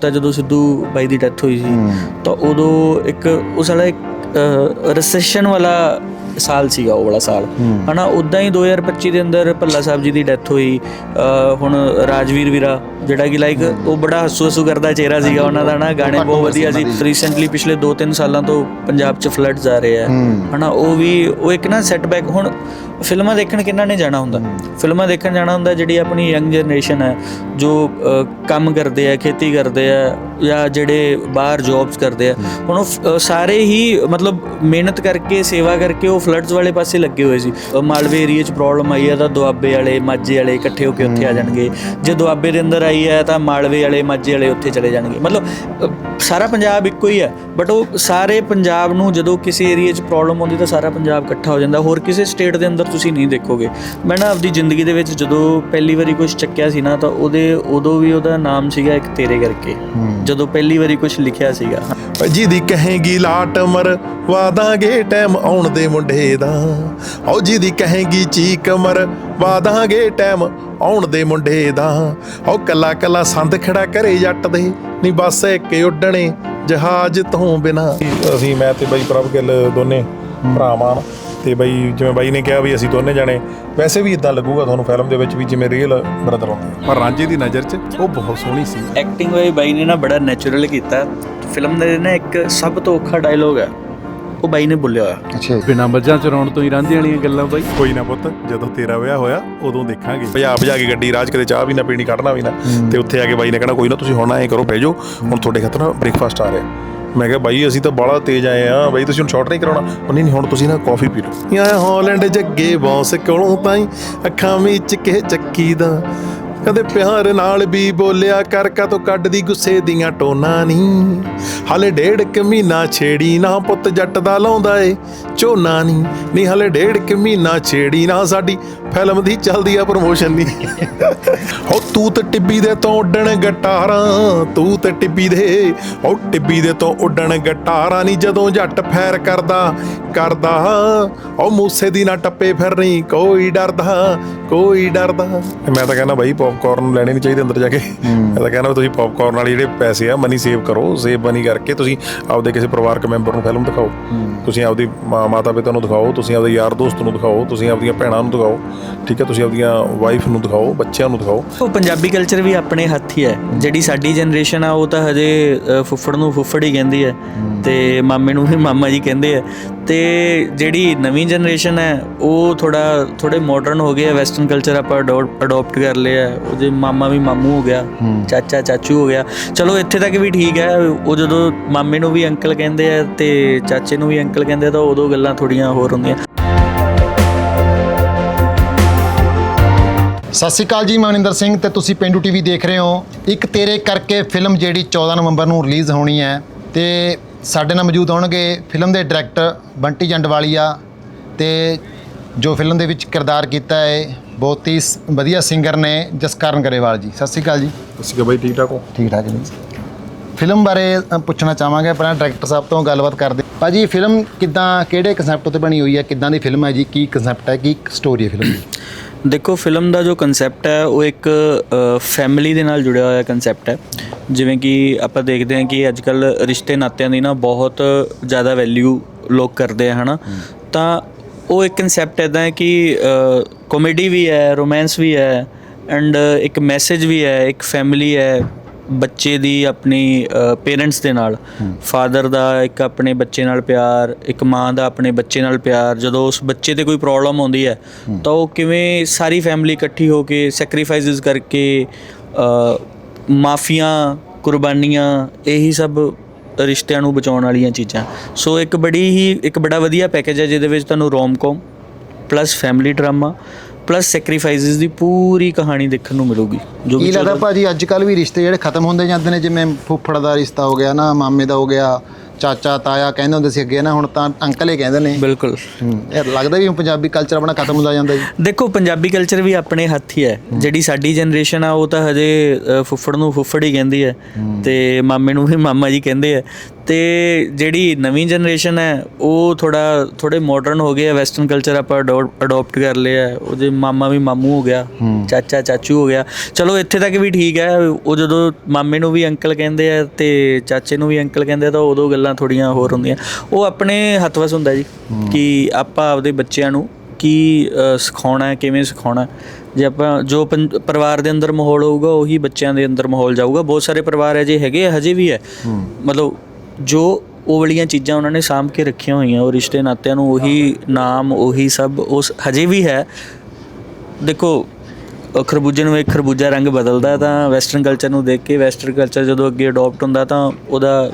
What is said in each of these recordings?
ਤਾਂ ਜਦੋਂ ਸਿੱਧੂ ਬਾਈ ਦੀ ਡੈਥ ਹੋਈ ਸੀ ਤਾਂ ਉਦੋਂ ਇੱਕ ਉਸ ਵਾਲਾ ਇੱਕ ਰੈਸੈਸ਼ਨ ਵਾਲਾ ਸਾਲ ਸੀਗਾ ਉਹ ਵਾਲਾ ਸਾਲ। ਹਨਾ ਉਦਾਂ ਹੀ 2025 ਦੇ ਅੰਦਰ ਭੱਲਾ ਸਾਹਿਬ ਜੀ ਦੀ ਡੈਥ ਹੋਈ। ਹੁਣ ਰਾਜਵੀਰ ਵੀਰਾ ਜਿਹੜਾ ਕਿ ਲਾਈਕ ਉਹ ਬੜਾ ਹੱਸੂ ਹੱਸੂ ਕਰਦਾ ਚਿਹਰਾ ਸੀਗਾ ਉਹਨਾਂ ਦਾ ਨਾ ਗਾਣੇ ਬਹੁਤ ਵਧੀਆ ਸੀ। ਰੀਸੈਂਟਲੀ ਪਿਛਲੇ 2-3 ਸਾਲਾਂ ਤੋਂ ਪੰਜਾਬ 'ਚ ਫਲੱਡਸ ਆ ਰਹੇ ਆ ਹਨਾ ਉਹ ਵੀ ਉਹ ਇੱਕ ਨਾ ਸੈਟਬੈਕ ਹੁਣ ਫਿਲਮਾਂ ਦੇਖਣ ਕਿੰਨਾ ਨੇ ਜਾਣਾ ਹੁੰਦਾ। ਫਿਲਮਾਂ ਦੇਖਣ ਜਾਣਾ ਹੁੰਦਾ ਜਿਹੜੀ ਆਪਣੀ ਯੰਗ ਜਨਰੇਸ਼ਨ ਹੈ ਜੋ ਕੰਮ ਕਰਦੇ ਆ ਖੇਤੀ ਕਰਦੇ ਆ ਜਾਂ ਜਿਹੜੇ ਬਾਹਰ ਜੌਬਸ ਕਰਦੇ ਆ। ਹੁਣ ਉਹ ਸਾਰੇ ਹੀ ਮਤਲਬ ਮਿਹਨਤ ਕਰਕੇ ਸੇਵਾ ਕਰਕੇ ਉਹ ਫਲੱਡਸ ਵਾਲੇ ਪਾਸੇ ਲੱਗੇ ਹੋਏ ਸੀ। ਮਾਲਵੇ ਏਰੀਆ 'ਚ ਪ੍ਰੋਬਲਮ ਆਈ ਹੈ ਤਾਂ ਦੁਆਬੇ ਵਾਲੇ ਮਾਝੇ ਵਾਲੇ ਇਕੱਠੇ ਹੋ ਕੇ ਉੱਥੇ ਆ ਜਾਣਗੇ। ਜੇ ਦੁਆਬੇ ਦੇ ਅੰਦਰ ਆਈ ਹੈ ਤਾਂ ਮਾਲਵੇ ਵਾਲੇ ਮਾਝੇ ਵਾਲੇ ਉੱਥੇ ਚਲੇ ਜਾਣਗੇ। ਮਤਲਬ ਸਾਰਾ ਪੰਜਾਬ ਇੱਕੋ ਹੀ ਹੈ। ਬਟ ਉਹ ਸਾਰੇ ਪੰਜਾਬ ਨੂੰ ਜਦੋਂ ਕਿਸੇ ਏਰੀਆ 'ਚ ਪ੍ਰੋਬਲਮ ਆਉਂਦੀ ਤਾਂ ਸਾਰਾ ਪੰਜਾਬ ਇਕੱਠਾ ਹੋ ਜਾਂਦਾ। ਹੋਰ ਕਿਸੇ ਸਟੇਟ ਦੇ ਅੰਦਰ ਤੁਸੀਂ ਨਹੀਂ ਦੇਖੋਗੇ। ਮੈਂ ਨਾ ਆਪਦੀ ਜ਼ਿੰਦਗੀ ਦੇ ਵਿੱਚ ਜਦੋਂ ਪਹਿਲੀ ਵਾਰੀ ਕੁਝ ਚੱਕਿਆ ਸੀ ਨਾ ਤਾਂ ਉਹਦੇ ਉਦੋਂ ਵੀ ਉਹਦਾ ਨਾਮ ਸੀਗਾ ਇੱਕ ਤੇਰੇ ਕਰਕੇ। ਜਦੋਂ ਪਹਿਲੀ ਵਾਰੀ ਕੁਝ ਲਿਖਿਆ ਸੀਗਾ। ਜਿਹਦੀ ਕਹੇਗੀ ਲਾਟ ਮਰ ਵਾਦਾਂਗੇ ਟਾਈਮ ਆਉਣ ਦੇ ਮੁੰਡੇ। ਦਾ ਓ ਜਿਹਦੀ ਕਹੇਗੀ ਚੀਕ ਮਰ ਵਾਦਾਂਗੇ ਟਾਈਮ ਆਉਣ ਦੇ ਮੁੰਡੇ ਦਾ। ਓ ਕੱਲਾ ਕੱਲਾ ਸੰਦ ਖੜਾ ਕਰੇ ਜੱਟ ਦੇ ਨਹੀਂ ਬਸ ਇੱਕ ਉੱਡਣੇ ਜਹਾਜ਼ ਤੋਂ ਬਿਨਾ। ਅਸੀਂ ਮੈਂ ਤੇ ਬਾਈ ਪ੍ਰਭ ਗਿੱਲ ਦੋਨੇ ਭਰਾਵਾਂ ਤੇ ਬਾਈ ਜਿਵੇਂ ਬਾਈ ਨੇ ਕਿਹਾ ਵੀ ਅਸੀਂ ਦੋਨੇ ਜਾਣੇ ਵੈਸੇ ਵੀ ਇਦਾਂ ਲੱਗੂਗਾ ਤੁਹਾਨੂੰ ਫਿਲਮ ਦੇ ਵਿੱਚ ਵੀ ਜਿਵੇਂ ਰੀਅਲ ਬ੍ਰਦਰ ਹੁੰਦੇ। ਪਰ ਰਾਂਝੇ ਦੀ ਨਜ਼ਰ 'ਚ ਉਹ ਬਹੁਤ ਸੋਹਣੀ ਸੀ। ਐਕਟਿੰਗ ਵਾਈ ਬਾਈ ਨੇ ਨਾ ਬੜਾ ਨੈਚੁਰਲ ਕੀਤਾ। ਫਿਲਮ ਦੇ ਨਾ ਇੱਕ ਸਭ ਤੋਂ ਔਖਾ ਡਾਇਲੋਗ ਹੈ। ਉਹ ਬਾਈ ਨੇ ਬੋਲਿਆ ਹੋਇਆ। ਅੱਛਾ। ਬਿਨਾਂ ਮੱਝਾਂ ਚਰਾਉਣ ਤੋਂ ਹੀ ਰਹਿੰਦੀਆਂ ਵਾਲੀਆਂ ਗੱਲਾਂ ਬਾਈ। ਕੋਈ ਨਾ ਪੁੱਤ ਜਦੋਂ ਤੇਰਾ ਵਿਆਹ ਹੋਇਆ ਉਦੋਂ ਦੇਖਾਂਗੇ। ਭਜਾ ਭਜਾ ਕੇ ਗੱਡੀ ਰਾਜ ਕਦੇ ਚਾਹ ਵੀ ਨਾ ਪੀਣੀ ਕੱਢਣਾ ਵੀ ਨਾ। ਤੇ ਉੱਥੇ ਆ ਕੇ ਬਾਈ ਨੇ ਕਹਿਣਾ ਕੋਈ ਨਾ ਤੁਸੀਂ ਹੁਣ ਐਂ ਕਰੋ ਬਹਿ ਜਾਓ ਹੁਣ ਤੁਹਾਡੇ ਖਾਤਰ ਨਾ ਬ੍ਰੇਕਫਾਸਟ ਆ ਰਿਹਾ। ਮੈਂ ਕਿਹਾ ਬਾਈ ਅਸੀਂ ਤਾਂ ਬਾਲਾ ਤੇਜ਼ ਆਏ ਆ। ਬਾਈ ਤੁਸੀਂ ਹੁਣ ਸ਼ਾਰਟ ਨਹੀਂ ਕਰਾਉਣਾ। ਉਹ ਨਹੀਂ ਨਹੀਂ ਹੁਣ ਤੁਸੀਂ ਨਾ ਕਾਫੀ ਪੀ ਲਓ। ਯਾ ਹਾਲੈਂਡ ਜੱਗੇ ਬੌਸ ਕੋਲੋਂ ਤਾਈ ਅੱਖਾਂ ਵਿੱਚ ਕੇ ਚੱਕੀ ਦਾ ਕਦੇ ਪਿਆਰ ਨਾਲ ਵੀ ਬੋਲਿਆ ਕਰ ਕਾ ਤੋਂ ਕੱਢਦੀ ਗੁੱਸੇ ਦੀਆਂ ਟੋਨਾ ਨਹੀਂ ਹਲੇ ਡੇਢ ਕੁ ਮਹੀਨਾ ਛੇੜੀ ਨਾ ਪੁੱਤ ਜੱਟ ਦਾ ਲਾਉਂਦਾ ਏ ਝੋਨਾ ਨਹੀਂ ਨਹੀਂ ਹਲੇ ਡੇਢ ਕੁ ਮਹੀਨਾ ਛੇੜੀ ਨਾ ਸਾਡੀ ਫਿਲਮ ਦੀ ਚੱਲਦੀ ਆ ਪ੍ਰਮੋਸ਼ਨ ਨਹੀਂ ਹੋ ਤੂੰ ਤੇ ਟਿੱਬੀ ਦੇ ਤੋਂ ਉੱਡਣ ਗਟਾਰਾਂ ਤੂੰ ਤੇ ਟਿੱਬੀ ਦੇ, ਹੋ ਟਿੱਬੀ ਦੇ ਤੋਂ ਉੱਡਣ ਗਟਾਰਾਂ ਨਹੀਂ ਜਦੋਂ ਜੱਟ ਫੈਰ ਕਰਦਾ ਕਰਦਾ। ਉਹ ਮੂਸੇ ਦੀ ਨਾ ਟੱਪੇ ਫਿਰਨੀ, ਕੋਈ ਡਰਦਾ ਕੋਈ ਡਰਦਾ। ਮੈਂ ਤਾਂ ਕਹਿੰਦਾ ਬਾਈ ਪੌਪਕਾਰਨ ਲੈਣੇ ਨਹੀਂ ਚਾਹੀਦੇ ਅੰਦਰ ਜਾ ਕੇ। ਮੈਂ ਤਾਂ ਕਹਿੰਦਾ ਤੁਸੀਂ ਪੌਪਕਾਰਨ ਵਾਲੇ ਜਿਹੜੇ ਪੈਸੇ ਆ ਮਨੀ ਸੇਵ ਕਰੋ ਸੇਵ ਮਨੀ ਕਰਕੇ ਤੁਸੀਂ ਆਪਦੇ ਕਿਸੇ ਪਰਿਵਾਰਕ ਮੈਂਬਰ ਨੂੰ ਫਿਲਮ ਦਿਖਾਓ। ਤੁਸੀਂ ਆਪਦੀ ਮਾਤਾ ਪਿਤਾ ਨੂੰ ਦਿਖਾਓ ਤੁਸੀਂ ਆਪਦੇ ਯਾਰ ਦੋਸਤ ਨੂੰ ਦਿਖਾਓ ਤੁਸੀਂ ਆਪਦੀਆਂ ਭੈਣਾਂ ਨੂੰ ਦਿਖਾਓ ਠੀਕ ਹੈ? ਤੁਸੀਂ ਆਪਦੀਆਂ ਵਾਈਫ ਨੂੰ ਦਿਖਾਓ ਬੱਚਿਆਂ ਨੂੰ ਦਿਖਾਓ। ਉਹ ਪੰਜਾਬੀ ਕਲਚਰ ਵੀ ਆਪਣੇ ਹੱਥ ਹੀ ਹੈ। ਜਿਹੜੀ ਸਾਡੀ ਜਨਰੇਸ਼ਨ ਆ ਉਹ ਤਾਂ ਹਜੇ ਫੁੱਫੜ ਨੂੰ ਫੁੱਫੜ ਹੀ ਕਹਿੰਦੀ ਹੈ। ਤੇ ਮਾਮੇ ਨੂੰ ਵੀ ਮਾਮਾ ਜੀ ਕਹਿੰਦੇ ਆ। ਤੇ ਜਿਹੜੀ ਨਵੀਂ ਜਨਰੇਸ਼ਨ ਹੈ ਉਹ ਥੋੜਾ ਥੋੜੇ ਮਾਡਰਨ ਹੋ ਗਏ ਆ ਵੈਸਟਰਨ ਕਲਚਰ ਆਪਾਂ ਅਡਾਪਟ ਕਰ ਲਿਆ ਹੈ। ਉਹਦੇ ਮਾਮਾ ਵੀ ਮਾਮੂ ਹੋ ਗਿਆ ਚਾਚਾ ਚਾਚੂ ਹੋ ਗਿਆ। ਚਲੋ ਇੱਥੇ ਤੱਕ ਵੀ ਠੀਕ ਹੈ ਉਹ ਜਦੋਂ ਮਾਮੇ ਨੂੰ ਵੀ ਅੰਕਲ ਕਹਿੰਦੇ ਆ ਤੇ ਚਾਚੇ ਨੂੰ ਵੀ ਅੰਕਲ ਕਹਿੰਦੇ ਤਾਂ ਉਦੋਂ ਗੱਲਾਂ ਥੋੜੀਆਂ ਹੋਰ ਹੁੰਦੀਆਂ। ਸਤਿ ਸ਼੍ਰੀ ਅਕਾਲ ਜੀ ਮੈਂ ਮਨਿੰਦਰ ਸਿੰਘ ਤੇ ਤੁਸੀਂ ਪਿੰਡੂ ਟੀਵੀ ਦੇਖ ਰਹੇ ਹੋ। ਇੱਕ ਤੇਰੇ ਕਰਕੇ ਫਿਲਮ ਜਿਹੜੀ 14 ਨਵੰਬਰ ਨੂੰ ਰਿਲੀਜ਼ ਹੋਣੀ ਹੈ ਤੇ ਸਾਡੇ ਨਾਲ ਮੌਜੂਦ ਹੋਣਗੇ ਫਿਲਮ ਦੇ ਡਾਇਰੈਕਟਰ ਬੰਟੀ ਜੰਡਵਾਲੀਆ ਤੇ ਜੋ ਫਿਲਮ ਦੇ ਵਿੱਚ ਕਿਰਦਾਰ ਕੀਤਾ ਹੈ ਬਹੁਤ ਹੀ ਵਧੀਆ ਸਿੰਗਰ ਨੇ ਜਸਕਰਨ ਗਰੇਵਾਲ ਜੀ। ਸਤਿ ਸ਼੍ਰੀ ਅਕਾਲ ਜੀ। ਅਸੀਂ ਕਿ ਬਾਈ ਠੀਕ ਠਾਕ ਹੋ? ਠੀਕ ਠਾਕ ਜੀ। ਫਿਲਮ ਬਾਰੇ ਪੁੱਛਣਾ ਚਾਹਾਂਗੇ ਪਹਿਲਾਂ ਡਾਇਰੈਕਟਰ ਸਾਹਿਬ ਤੋਂ ਗੱਲਬਾਤ ਕਰਦੇ ਭਾਜੀ ਫਿਲਮ ਕਿੱਦਾਂ ਕਿਹੜੇ ਕਨਸੈਪਟ ਉੱਤੇ ਬਣੀ ਹੋਈ ਹੈ ਕਿੱਦਾਂ ਦੀ ਫਿਲਮ ਹੈ ਜੀ ਕੀ ਕਨਸੈਪਟ ਹੈ ਕੀ ਸਟੋਰੀ ਹੈ ਫਿਲਮ ਦੀ? ਦੇਖੋ ਫਿਲਮ ਦਾ ਜੋ ਕਨਸੈਪਟ ਹੈ ਉਹ ਇੱਕ ਫੈਮਿਲੀ ਦੇ ਨਾਲ ਜੁੜਿਆ ਹੋਇਆ ਕਨਸੈਪਟ ਹੈ। ਜਿਵੇਂ ਕਿ ਆਪਾਂ ਦੇਖਦੇ ਹਾਂ ਕਿ ਅੱਜ ਕੱਲ ਰਿਸ਼ਤੇ ਨਾਤਿਆਂ ਦੀ ਨਾ ਬਹੁਤ ਜ਼ਿਆਦਾ ਵੈਲਿਊ ਲੋਕ ਕਰਦੇ ਆ ਹਨਾ? ਤਾਂ ਉਹ ਇੱਕ ਕਨਸੈਪਟ ਇਦਾਂ ਹੈ ਕਿ ਕਾਮੇਡੀ ਵੀ ਹੈ ਰੋਮਾਂਸ ਵੀ ਹੈ ਐਂਡ ਇੱਕ ਮੈਸੇਜ ਵੀ ਹੈ ਇੱਕ ਫੈਮਿਲੀ ਹੈ। ਬੱਚੇ ਦੀ ਆਪਣੀ ਪੇਰੈਂਟਸ ਦੇ ਨਾਲ। ਫਾਦਰ ਦਾ ਇੱਕ ਆਪਣੇ ਬੱਚੇ ਨਾਲ ਪਿਆਰ ਇੱਕ ਮਾਂ ਦਾ ਆਪਣੇ ਬੱਚੇ ਨਾਲ ਪਿਆਰ। ਜਦੋਂ ਉਸ ਬੱਚੇ ਤੇ ਕੋਈ ਪ੍ਰੋਬਲਮ ਆਉਂਦੀ ਹੈ ਤਾਂ ਉਹ ਕਿਵੇਂ ਸਾਰੀ ਫੈਮਿਲੀ ਇਕੱਠੀ ਹੋ ਕੇ ਸੈਕਰੀਫਾਈਸਸ ਕਰਕੇ ਮਾਫੀਆਂ ਕੁਰਬਾਨੀਆਂ ਇਹੀ ਸਭ ਰਿਸ਼ਤਿਆਂ ਨੂੰ ਬਚਾਉਣ ਵਾਲੀਆਂ ਚੀਜ਼ਾਂ। ਸੋ ਇੱਕ ਬੜੀ ਹੀ ਇੱਕ ਬੜਾ ਵਧੀਆ ਪੈਕੇਜ ਹੈ ਜਿਹਦੇ ਵਿੱਚ ਤੁਹਾਨੂੰ rom com plus family drama plus sacrifices ਦੀ ਪੂਰੀ ਕਹਾਣੀ ਦੇਖਣ ਨੂੰ ਮਿਲੂਗੀ ਜੋ ਕੀ ਲੱਗਦਾ ਭਾਜੀ ਅੱਜ ਕੱਲ ਵੀ ਰਿਸ਼ਤੇ ਜਿਹੜੇ ਖਤਮ ਹੁੰਦੇ ਜਾਂਦੇ ਨੇ ਜਿਵੇਂ ਫੁੱਫੜ ਦਾ ਰਿਸ਼ਤਾ ਹੋ ਗਿਆ ਨਾ ਮਾਮੇ ਦਾ ਹੋ ਗਿਆ ਚਾਚਾ ਤਾਇਆ ਕਹਿੰਦੇ ਹੁੰਦੇ ਸੀ ਅੱਗੇ ਨਾ ਹੁਣ ਤਾਂ ਅੰਕਲ ਹੀ ਕਹਿੰਦੇ ਨੇ। ਬਿਲਕੁਲ। ਇਹ ਲੱਗਦਾ ਵੀ ਹੁਣ ਪੰਜਾਬੀ ਕਲਚਰ ਆਪਣਾ ਖਤਮ ਹੁੰਦਾ ਜਾਂਦਾ ਜੀ। ਦੇਖੋ ਪੰਜਾਬੀ ਕਲਚਰ ਵੀ ਆਪਣੇ ਹੱਥ ਹੀ ਹੈ। ਜਿਹੜੀ ਸਾਡੀ ਜਨਰੇਸ਼ਨ ਆ ਉਹ ਤਾਂ ਹਜੇ ਫੁੱਫੜ ਨੂੰ ਫੁੱਫੜ ਹੀ ਕਹਿੰਦੀ ਹੈ। ਤੇ ਮਾਮੇ ਨੂੰ ਵੀ ਮਾਮਾ ਜੀ ਕਹਿੰਦੇ ਆ। ਤੇ ਜਿਹੜੀ ਨਵੀਂ ਜਨਰੇਸ਼ਨ ਹੈ ਉਹ ਥੋੜਾ ਥੋੜੇ ਮਾਡਰਨ ਹੋ ਗਏ ਆ ਵੈਸਟਰਨ ਕਲਚਰ ਆਪਾਂ ਅਡਾਪਟ ਕਰ ਲਿਆ ਹੈ। ਉਹਦੇ ਮਾਮਾ ਵੀ ਮਾਮੂ ਹੋ ਗਿਆ ਚਾਚਾ ਚਾਚੂ ਹੋ ਗਿਆ ਚਲੋ ਇੱਥੇ ਤੱਕ ਵੀ ਠੀਕ ਹੈ। ਉਹ ਜਦੋਂ ਮਾਮੇ ਨੂੰ ਵੀ ਅੰਕਲ ਕਹਿੰਦੇ ਆ ਤੇ ਚਾਚੇ ਨੂੰ ਵੀ ਅੰਕਲ ਕਹਿੰਦੇ ਆ ਤਾਂ ਉਦੋਂ ਗੱਲਾਂ ਥੋੜੀਆਂ ਹੋਰ ਹੁੰਦੀਆਂ। ਉਹ ਆਪਣੇ ਹੱਥ ਵਸ ਹੁੰਦਾ ਜੀ ਕਿ ਆਪਾਂ ਆਪਦੇ ਬੱਚਿਆਂ ਨੂੰ ਕੀ ਸਿਖਾਉਣਾ ਹੈ ਕਿਵੇਂ ਸਿਖਾਉਣਾ ਹੈ। ਜੇ ਆਪਾਂ ਜੋ ਪਰਿਵਾਰ ਦੇ ਅੰਦਰ ਮਾਹੌਲ ਹੋਊਗਾ ਉਹੀ ਬੱਚਿਆਂ ਦੇ ਅੰਦਰ ਮਾਹੌਲ ਜਾਊਗਾ। ਬਹੁਤ ਸਾਰੇ ਪਰਿਵਾਰ ਅਜੇ ਹੈਗੇ ਆ, ਹਜੇ ਵੀ ਹੈ। ਮਤਲਬ ਜੋ ਉਹ ਵਾਲੀਆਂ ਚੀਜ਼ਾਂ ਉਹਨਾਂ ਨੇ ਸਾਂਭ ਕੇ ਰੱਖੀਆਂ ਹੋਈਆਂ ਉਹ ਰਿਸ਼ਤੇ ਨਾਤਿਆਂ ਨੂੰ ਉਹੀ ਨਾਮ ਉਹੀ ਸਭ ਉਸ ਹਜੇ ਵੀ ਹੈ। ਦੇਖੋ ਖਰਬੂਜੇ ਨੂੰ ਇੱਕ ਖਰਬੂਜਾ ਰੰਗ ਬਦਲਦਾ ਤਾਂ ਵੈਸਟਰਨ ਕਲਚਰ ਨੂੰ ਦੇਖ ਕੇ ਵੈਸਟਰਨ ਕਲਚਰ ਜਦੋਂ ਅੱਗੇ ਅਡਾਪਟ ਹੁੰਦਾ ਤਾਂ ਉਹਦਾ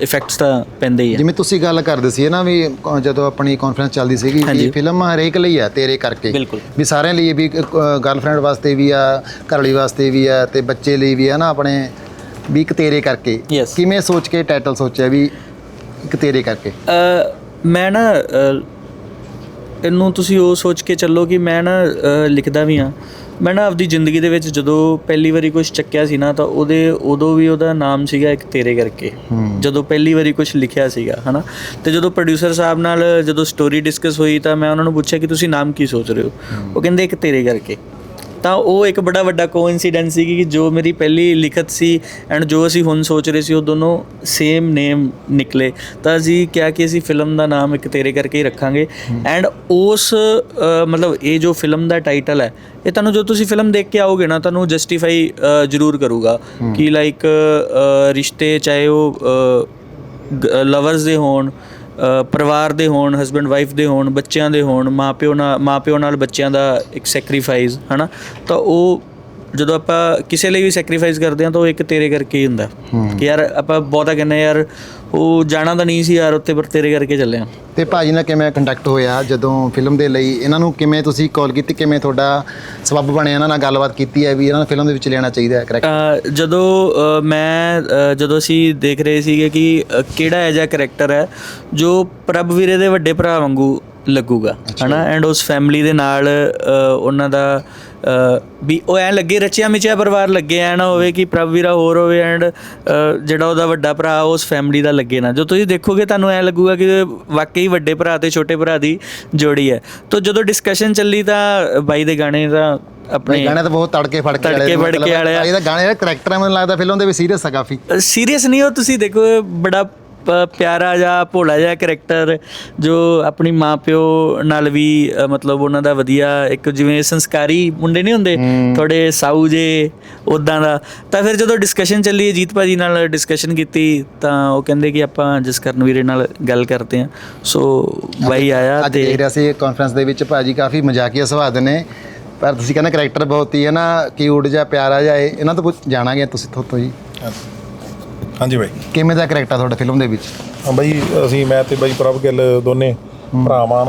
ਇਫੈਕਟਸ ਤਾਂ ਪੈਂਦੇ ਹੀ ਆ। ਜਿਵੇਂ ਤੁਸੀਂ ਗੱਲ ਕਰਦੇ ਸੀ ਨਾ ਵੀ ਜਦੋਂ ਆਪਣੀ ਕਾਨਫਰੰਸ ਚੱਲਦੀ ਸੀਗੀ ਕਿ ਫਿਲਮ ਹਰੇਕ ਲਈ ਆ ਤੇਰੇ ਕਰਕੇ। ਵੀ ਸਾਰਿਆਂ ਲਈ ਵੀ ਗਰਲਫ੍ਰੈਂਡ ਵਾਸਤੇ ਵੀ ਆ ਘਰਵਾਲੀ ਵਾਸਤੇ ਵੀ ਆ ਤੇ ਬੱਚੇ ਲਈ ਵੀ ਆ ਨਾ ਆਪਣੇ। ਵੀ ਇੱਕ ਤੇਰੇ ਕਰਕੇ। Yes. ਕਿਵੇਂ ਸੋਚ ਕੇ ਟਾਈਟਲ ਸੋਚਿਆ ਵੀ ਇੱਕ ਤੇਰੇ ਕਰਕੇ? ਅ, ਮੈਂ ਨਾ ਅ, ਇਹਨੂੰ ਤੁਸੀਂ ਉਹ ਸੋਚ ਕੇ ਚੱਲੋ ਕਿ ਮੈਂ ਨਾ ਅ, ਲਿਖਦਾ ਵੀ ਆ ਮੈਂ ਨਾ ਆਪਦੀ ਜ਼ਿੰਦਗੀ ਦੇ ਵਿੱਚ ਜਦੋਂ ਪਹਿਲੀ ਵਾਰੀ ਕੁਝ ਚੱਕਿਆ ਸੀ ਨਾ ਤਾਂ ਉਹਦੇ ਉਦੋਂ ਵੀ ਉਹਦਾ ਨਾਮ ਸੀਗਾ ਇੱਕ ਤੇਰੇ ਕਰਕੇ। ਜਦੋਂ ਪਹਿਲੀ ਵਾਰੀ ਕੁਝ ਲਿਖਿਆ ਸੀਗਾ ਹਨਾ? ਤੇ ਜਦੋਂ ਪ੍ਰੋਡਿਊਸਰ ਸਾਹਿਬ ਨਾਲ ਜਦੋਂ ਸਟੋਰੀ ਡਿਸਕਸ ਹੋਈ ਤਾਂ ਮੈਂ ਉਹਨਾਂ ਨੂੰ ਪੁੱਛਿਆ ਕਿ ਤੁਸੀਂ ਨਾਮ ਕੀ ਸੋਚ ਰਹੇ ਹੋ। ਉਹ ਕਹਿੰਦੇ ਇੱਕ ਤੇਰੇ ਕਰਕੇ। ਤਾਂ ਉਹ ਇੱਕ ਬੜਾ ਵੱਡਾ ਕੋਇਨਸੀਡੈਂਸ ਸੀ ਕਿ ਜੋ ਮੇਰੀ ਪਹਿਲੀ ਲਿਖਤ ਸੀ ਐਂਡ ਜੋ ਅਸੀਂ ਹੁਣ ਸੋਚ ਰਹੇ ਸੀ, ਉਹ ਦੋਨੋਂ ਸੇਮ ਨੇਮ ਨਿਕਲੇ। ਤਾਂ ਅਸੀਂ ਕਿਹਾ ਕਿ ਅਸੀਂ ਫਿਲਮ ਦਾ ਨਾਮ ਇੱਕ ਤੇਰੇ ਕਰਕੇ ਹੀ ਰੱਖਾਂਗੇ। ਐਂਡ ਉਸ ਮਤਲਬ ਇਹ ਜੋ ਫਿਲਮ ਦਾ ਟਾਈਟਲ ਹੈ, ਇਹ ਤੁਹਾਨੂੰ ਜੋ ਤੁਸੀਂ ਫਿਲਮ ਦੇਖ ਕੇ ਆਓਗੇ ਨਾ, ਤੁਹਾਨੂੰ ਜਸਟੀਫਾਈ ਜ਼ਰੂਰ ਕਰੂਗਾ ਕਿ ਲਾਈਕ ਰਿਸ਼ਤੇ ਚਾਹੇ ਉਹ ਲਵਰਸ ਦੇ ਹੋਣ ਪਰਿਵਾਰ ਦੇ ਹੋਣ ਹਸਬੰਡ ਵਾਈਫ ਦੇ ਹੋਣ, ਬੱਚਿਆਂ ਦੇ ਹੋਣ ਮਾਪਿਓ ਨਾਲ ਮਾਪਿਓ ਨਾਲ ਬੱਚਿਆਂ ਦਾ ਇੱਕ ਸੈਕਰੀਫਾਈਸ ਹਨਾ? ਤਾਂ ਉਹ ਜਦੋਂ ਆਪਾਂ ਕਿਸੇ ਲਈ ਵੀ ਸੈਕਰੀਫਾਈਸ ਕਰਦੇ ਹਾਂ ਤਾਂ ਉਹ ਇੱਕ ਤੇਰੇ ਕਰਕੇ ਹੀ ਹੁੰਦਾ। ਕਿ ਯਾਰ ਆਪਾਂ ਬਹੁਤਾ ਕਹਿੰਦੇ ਯਾਰ ਉਹ ਜਾਣਾ ਤਾਂ ਨਹੀਂ ਸੀ ਯਾਰ ਉੱਤੇ ਪਰ ਤੇਰੇ ਕਰਕੇ ਚੱਲਿਆ ਤੇ ਭਾਜੀ ਨਾਲ ਕਿਵੇਂ ਕੰਟੈਕਟ ਹੋਇਆ ਜਦੋਂ ਫਿਲਮ ਦੇ ਲਈ? ਇਹਨਾਂ ਨੂੰ ਕਿਵੇਂ ਤੁਸੀਂ ਕਾਲ ਕੀਤੀ? ਕਿਵੇਂ ਤੁਹਾਡਾ ਸਬੱਬ ਬਣਿਆ ਇਹਨਾਂ ਨਾਲ ਗੱਲਬਾਤ ਕੀਤੀ ਹੈ ਵੀ ਇਹਨਾਂ ਨੂੰ ਫਿਲਮ ਦੇ ਵਿੱਚ ਲੈਣਾ ਚਾਹੀਦਾ ਹੈ ਕਰੈਕਟ ਜਦੋਂ ਮੈਂ ਜਦੋਂ ਅਸੀਂ ਦੇਖ ਰਹੇ ਸੀਗੇ ਕਿ ਕਿਹੜਾ ਐਜਾ ਕਰੈਕਟਰ ਹੈ ਜੋ ਪ੍ਰਭ ਵੀਰੇ ਦੇ ਵੱਡੇ ਭਰਾ ਵਾਂਗੂ ਲੱਗੂਗਾ ਹਨਾ? ਐਂਡ ਉਸ ਫੈਮਿਲੀ ਦੇ ਨਾਲ ਉਹਨਾਂ ਦਾ ਵੀ ਉਹ ਐ ਲੱਗੇ ਰਚਿਆ ਮਿਚਿਆ ਪਰਿਵਾਰ ਲੱਗੇ ਐ ਨਾ ਹੋਵੇ ਕਿ ਪ੍ਰਭ ਵੀਰਾ ਹੋਰ ਹੋਵੇ ਐਂਡ ਜਿਹੜਾ ਉਹਦਾ ਵੱਡਾ ਭਰਾ ਉਸ ਫੈਮਿਲੀ ਦਾ ਲੱਗੇ ਨਾ। ਜੋ ਤੁਸੀਂ ਦੇਖੋਗੇ ਤੁਹਾਨੂੰ ਐ ਲੱਗੂਗਾ ਕਿ ਵਾਕਈ ਵੱਡੇ ਭਰਾ ਤੇ ਛੋਟੇ ਭਰਾ ਦੀ ਜੋੜੀ ਹੈ। ਤਾਂ ਜਦੋਂ ਡਿਸਕਸ਼ਨ ਚੱਲੀ ਤਾਂ ਬਾਈ ਦੇ ਗਾਣੇ ਦਾ ਆਪਣੇ ਗਾਣੇ ਤਾਂ ਬਹੁਤ ਤੜਕੇ ਫੜਕੇ ਤੜਕੇ ਵਾਲੇ ਨੇ, ਫੜਕੇ ਵਾਲੇ। ਇਹਦਾ ਗਾਣੇ ਦਾ ਕਰੈਕਟਰ ਮੈਨੂੰ ਲੱਗਦਾ ਫਿਲਮ ਦੇ ਵਿੱਚ ਸੀਰੀਅਸ ਆ ਕਾਫੀ। ਸੀਰੀਅਸ ਨਹੀਂ ਹੋ ਤੁਸੀਂ ਦੇਖੋ ਬੜਾ ਪਿਆਰਾ ਜਿਹਾ ਭੋਲਾ ਜਿਹਾ ਕਰੈਕਟਰ ਜੋ ਆਪਣੀ ਮਾਂ ਪਿਓ ਨਾਲ ਵੀ ਮਤਲਬ ਉਹਨਾਂ ਦਾ ਵਧੀਆ ਇੱਕ ਜਿਵੇਂ ਸੰਸਕਾਰੀ ਮੁੰਡੇ ਨਹੀਂ ਹੁੰਦੇ ਥੋੜੇ ਸਾਊ ਜੇ ਉਦਾਂ ਦਾ। ਤਾਂ ਫਿਰ ਜਦੋਂ ਡਿਸਕਸ਼ਨ ਚੱਲੀ ਜੀਤ ਭਾਜੀ ਨਾਲ ਡਿਸਕਸ਼ਨ ਕੀਤੀ ਤਾਂ ਉਹ ਕਹਿੰਦੇ ਕਿ ਆਪਾਂ ਜਸਕਰਨ ਵੀਰੇ ਨਾਲ ਗੱਲ ਕਰਦੇ ਹਾਂ। ਸੋ ਬਾਈ ਆਇਆ ਅੱਜ ਦੇਖ ਤੇ ਰਿਹਾ ਸੀ ਕਾਨਫਰੰਸ ਦੇ ਵਿੱਚ ਭਾਜੀ ਕਾਫੀ ਮਜ਼ਾਕੀਆ ਸੁਭਾਅ ਦੇ ਨੇ। ਪਰ ਤੁਸੀਂ ਕਹਿੰਦੇ ਕਰੈਕਟਰ ਬਹੁਤ ਹੀ ਹੈ ਨਾ ਕਿਊਟ ਜਿਹਾ ਪਿਆਰਾ ਜਿਹਾ ਇਹਨਾਂ ਤੋਂ ਪੁੱਛ ਜਾਣਾਂਗੇ ਤੁਸੀਂ ਥੋਤੋਂ ਜੀ ਹਾਂਜੀ ਬਾਈ। ਕਿਵੇਂ ਦਾ ਕਰੈਕਟਰ ਤੁਹਾਡਾ ਫਿਲਮ ਦੇ ਵਿੱਚ? ਹਾਂ ਬਾਈ ਅਸੀਂ ਮੈਂ ਤੇ ਬਾਈ ਪ੍ਰਭ ਗਿੱਲ ਦੋਨੇ ਭਰਾਵਾਂ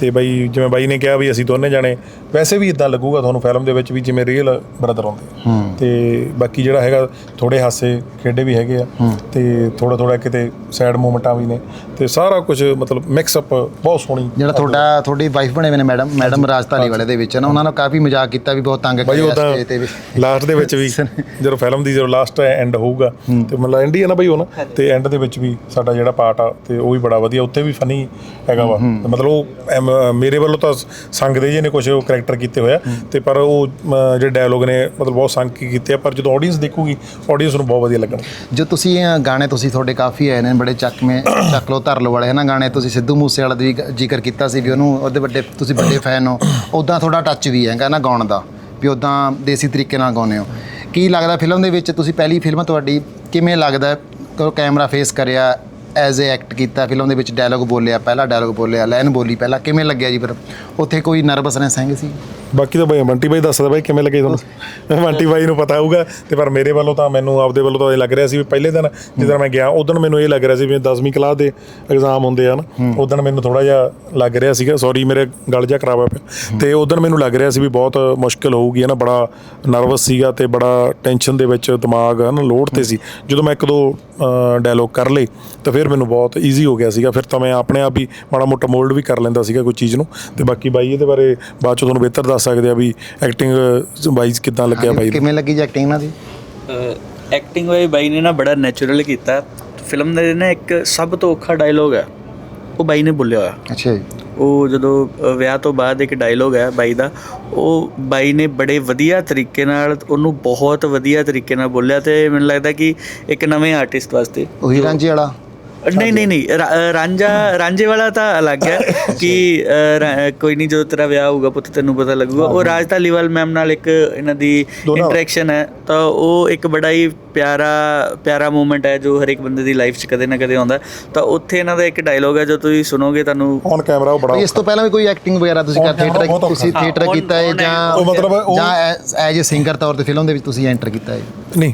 ਤੇ ਬਾਈ ਜਿਵੇਂ ਬਾਈ ਨੇ ਕਿਹਾ ਵੀ ਅਸੀਂ ਦੋਨੇ ਜਾਣੇ ਵੈਸੇ ਵੀ ਇਦਾਂ ਲੱਗੂਗਾ ਤੁਹਾਨੂੰ ਫਿਲਮ ਦੇ ਵਿੱਚ ਵੀ ਜਿਵੇਂ ਰੀਅਲ ਬ੍ਰਦਰ ਹੁੰਦੇ। ਤੇ ਬਾਕੀ ਜਿਹੜਾ ਹੈਗਾ ਥੋੜੇ ਹਾਸੇ ਖੇਡੇ ਵੀ ਹੈਗੇ ਆ। ਤੇ ਥੋੜਾ ਥੋੜਾ ਕਿਤੇ ਸੈਡ ਮੂਮੈਂਟਾਂ ਵੀ ਨੇ। ਤੇ ਸਾਰਾ ਕੁਝ ਮਤਲਬ ਮਿਕਸ ਅਪ ਬਹੁਤ ਸੋਹਣੀ ਜਿਹੜਾ ਤੁਹਾਡਾ ਤੁਹਾਡੀ ਵਾਈਫ ਬਣੇ ਹੋਏ ਨੇ ਮੈਡਮ ਮੈਡਮ ਰਾਜਧਾਨੀ ਵਾਲੇ ਦੇ ਵਿੱਚ ਨਾ ਉਹਨਾਂ ਨੇ ਕਾਫੀ ਮਜ਼ਾਕ ਕੀਤਾ ਵੀ ਬਹੁਤ ਤੰਗ ਕਰਿਆ ਸਟੇਜ ਤੇ ਵੀ। ਲਾਸਟ ਦੇ ਵਿੱਚ ਵੀ ਜਦੋਂ ਫਿਲਮ ਦੀ ਜਦੋਂ ਲਾਸਟ ਐਂਡ ਹੋਊਗਾ ਤੇ ਮਤਲਬ ਐਂਡ ਹੀ ਆ ਨਾ ਬਾਈ ਉਹ ਨਾ। ਤੇ ਐਂਡ ਦੇ ਵਿੱਚ ਵੀ ਸਾਡਾ ਜਿਹੜਾ ਪਾਰਟ ਆ ਤੇ ਉਹ ਵੀ ਬੜਾ ਵਧੀਆ ਉੱਥੇ ਵੀ ਫਨੀ ਹੈਗਾ ਵਾ। ਮਤਲਬ ਉਹ ਮੇਰੇ ਵੱਲੋਂ ਤਾਂ ਸੰਗ ਦੇ ਜੇ ਨੇ ਕੁਝ ਕਰੈਕਟਰ ਐਂਟਰ ਕੀਤੇ ਹੋਇਆ ਤੇ ਪਰ ਉਹ ਜਿਹੜੇ ਡਾਇਲੋਗ ਨੇ ਮਤਲਬ ਬਹੁਤ ਸੰਕੀ ਕੀਤੇ ਆ ਪਰ ਜਦੋਂ ਆਡੀਅנס ਦੇਖੂਗੀ ਆਡੀਅנס ਨੂੰ ਬਹੁਤ ਵਧੀਆ ਲੱਗਣ। ਜੇ ਤੁਸੀਂ ਗਾਣੇ ਤੁਸੀਂ ਤੁਹਾਡੇ ਕਾਫੀ ਆਏ ਨੇ ਬੜੇ ਚੱਕਵੇਂ ਚੱਕ ਲੋ ਧਰ ਲੋ ਵਾਲੇ ਹਨਾ ਗਾਣੇ ਤੁਸੀਂ ਸਿੱਧੂ ਮੂਸੇ ਵਾਲਾ ਦੀ ਜ਼ਿਕਰ ਕੀਤਾ ਸੀ ਵੀ ਉਹਨੂੰ ਉਹਦੇ ਵੱਡੇ ਤੁਸੀਂ ਵੱਡੇ ਫੈਨ ਹੋ। ਉਦਾਂ ਤੁਹਾਡਾ ਟੱਚ ਵੀ ਹੈਗਾ ਨਾ ਗਾਉਣ ਦਾ ਵੀ ਉਦਾਂ ਦੇਸੀ ਤਰੀਕੇ ਨਾਲ ਗਾਉਂਦੇ ਹੋ। ਕੀ ਲੱਗਦਾ ਫਿਲਮ ਦੇ ਵਿੱਚ ਤੁਸੀਂ ਪਹਿਲੀ ਫਿਲਮ ਤੁਹਾਡੀ ਕਿਵੇਂ ਲੱਗਦਾ ਕੈਮਰਾ ਫੇਸ ਕਰਿਆ ਐਜ਼ ਅ ਐਕਟ ਕੀਤਾ ਫਿਲਮ ਦੇ ਵਿੱਚ ਡਾਇਲੋਗ ਬੋਲਿਆ, ਪਹਿਲਾ ਡਾਇਲੋਗ ਬੋਲਿਆ, ਲਾਈਨ ਬੋਲੀ, ਪਹਿਲਾਂ ਕਿਵੇਂ ਲੱਗਿਆ ਜੀ ਫਿਰ? ਉੱਥੇ ਕੋਈ ਨਰਵਸਨੈਸ ਹੈਗੀ ਸੀ? ਬਾਕੀ ਤਾਂ ਬਾਈ ਬੰਟੀ ਬਾਈ ਦੱਸਦਾ ਬਾਈ ਕਿਵੇਂ ਲੱਗੇ ਤੁਹਾਨੂੰ? ਬੰਟੀ ਬਾਈ ਨੂੰ ਪਤਾ ਹੋਊਗਾ ਤੇ ਪਰ ਮੇਰੇ ਵੱਲੋਂ ਤਾਂ ਮੈਨੂੰ ਆਪਦੇ ਵੱਲੋਂ ਤਾਂ ਇਹ ਲੱਗ ਰਿਹਾ ਸੀ ਵੀ ਪਹਿਲੇ ਦਿਨ ਜਦੋਂ ਮੈਂ ਗਿਆ ਉਦੋਂ ਮੈਨੂੰ ਇਹ ਲੱਗ ਰਿਹਾ ਸੀ ਵੀ 10ਵੀਂ ਕਲਾਸ ਦੇ ਐਗਜ਼ਾਮ ਹੁੰਦੇ ਆ ਨਾ ਉਦੋਂ ਮੈਨੂੰ ਥੋੜਾ ਜਿਹਾ ਲੱਗ ਰਿਹਾ ਸੀਗਾ ਸੌਰੀ ਮੇਰੇ ਗਲ ਜਿਹਾ ਖਰਾਬ ਹੋਇਆ ਪਿਆ। ਤੇ ਉਦੋਂ ਮੈਨੂੰ ਲੱਗ ਰਿਹਾ ਸੀ ਵੀ ਬਹੁਤ ਮੁਸ਼ਕਲ ਹੋਊਗੀ ਹੈ ਨਾ ਬੜਾ ਨਰਵਸ ਸੀਗਾ ਤੇ ਬੜਾ ਟੈਨਸ਼ਨ ਦੇ ਵਿੱਚ ਦਿਮਾਗ ਹੈ ਨਾ ਲੋਡ ਤੇ ਸੀ। ਜਦੋਂ ਮੈਂ ਇੱਕ ਦੋ ਡਾਇਲੋਗ ਕਰ ਲਏ ਤਾਂ ਫਿਰ ਮੈਨੂੰ ਬਹੁਤ ਈਜ਼ੀ ਹੋ ਗਿਆ ਸੀਗਾ। ਫਿਰ ਤਾਂ ਮੈਂ ਆਪਣੇ ਆਪ ਹੀ ਮਾੜਾ ਮੋਟਾ ਮੋਲਡ ਵੀ ਕਰ ਲੈਂਦਾ ਸੀਗਾ ਕੋਈ ਚੀਜ਼ ਨੂੰ। ਤੇ ਬਾਕੀ ਬਾਈ ਇਹਦੇ ਬਾਰੇ ਬਾਅਦ ਚ ਤੁਹਾਨੂੰ ਬਿਹਤਰ ਦੱਸ ਸਕਦੇ ਆ ਵੀ ਐਕਟਿੰਗ ਵਾਈਜ਼ ਕਿੱਦਾਂ ਲੱਗਿਆ ਬਾਈ ਨੂੰ? ਕਿਵੇਂ ਲੱਗੀ ਜੀ ਐਕਟਿੰਗ ਨਾਲ ਦੀ ਐਕਟਿੰਗ ਵਾਈ ਬਾਈ ਨੇ ਨਾ ਬੜਾ ਨੈਚੁਰਲ ਕੀਤਾ। ਫਿਲਮ ਦੇ ਨਾ ਇੱਕ ਸਭ ਤੋਂ ਔਖਾ ਡਾਇਲੋਗ ਹੈ ਉਹ ਬਾਈ ਨੇ ਬੋਲਿਆ ਹੋਇਆ। ਅੱਛਾ ਜੀ। ਉਹ ਜਦੋਂ ਅ, ਵਿਆਹ ਤੋਂ ਬਾਅਦ ਇੱਕ ਡਾਇਲੋਗ ਹੈ ਬਾਈ ਦਾ ਉਹ ਬਾਈ ਨੇ ਬੜੇ ਵਧੀਆ ਤਰੀਕੇ ਨਾਲ ਉਹਨੂੰ ਬਹੁਤ ਵਧੀਆ ਤਰੀਕੇ ਨਾਲ ਬੋਲਿਆ ਤੇ ਮੈਨੂੰ ਲੱਗਦਾ ਕਿ ਇੱਕ ਨਵੇਂ ਆਰਟਿਸਟ ਵਾਸਤੇ ਉਹੀ ਰਾਂਝੇ ਵਾਲਾ? ਨਹੀਂ ਨਹੀਂ ਨਹੀਂ ਰਾਂਝਾ ਰਾਂਝੇ ਵਾਲਾ ਤਾਂ ਅਲੱਗ ਹੈ ਕਿ ਕੋਈ ਨਹੀਂ ਜਦੋਂ ਤੇਰਾ ਵਿਆਹ ਹੋਊਗਾ ਪੁੱਤ ਤੈਨੂੰ ਪਤਾ ਲੱਗੂਗਾ। ਉਹ ਰਾਜ ਧਾਲੀਵਾਲ ਮੈਮ ਨਾਲ ਇੱਕ ਇਹਨਾਂ ਦੀ ਇੰਟਰੈਕਸ਼ਨ ਹੈ। ਤਾਂ ਉਹ ਇੱਕ ਬੜਾ ਹੀ ਪਿਆਰਾ ਪਿਆਰਾ ਮੂਮੈਂਟ ਹੈ ਜੋ ਹਰ ਇੱਕ ਬੰਦੇ ਦੀ ਲਾਈਫ 'ਚ ਕਦੇ ਨਾ ਕਦੇ ਆਉਂਦਾ। ਤਾਂ ਉੱਥੇ ਇਹਨਾਂ ਦਾ ਇੱਕ ਡਾਇਲੋਗ ਹੈ ਜੋ ਤੁਸੀਂ ਸੁਣੋਗੇ ਤੁਹਾਨੂੰ ਔਨ ਕੈਮਰਾ ਉਹ ਬੜਾ ਇਸ ਤੋਂ ਪਹਿਲਾਂ ਵੀ ਕੋਈ ਐਕਟਿੰਗ ਵਗੈਰਾ ਤੁਸੀਂ ਕਰ ਥੀਏਟਰ। ਤੁਸੀਂ ਥੀਏਟਰ ਕੀਤਾ ਹੈ ਜਾਂ ਉਹ ਮਤਲਬ ਉਹ- ਜਾਂ ਐਜ਼ ਅ ਸਿੰਗਰ ਤੌਰ ਤੇ ਫਿਲਮ ਦੇ ਵਿੱਚ ਤੁਸੀਂ ਐਂਟਰ ਕੀਤਾ ਹੈ? ਨਹੀਂ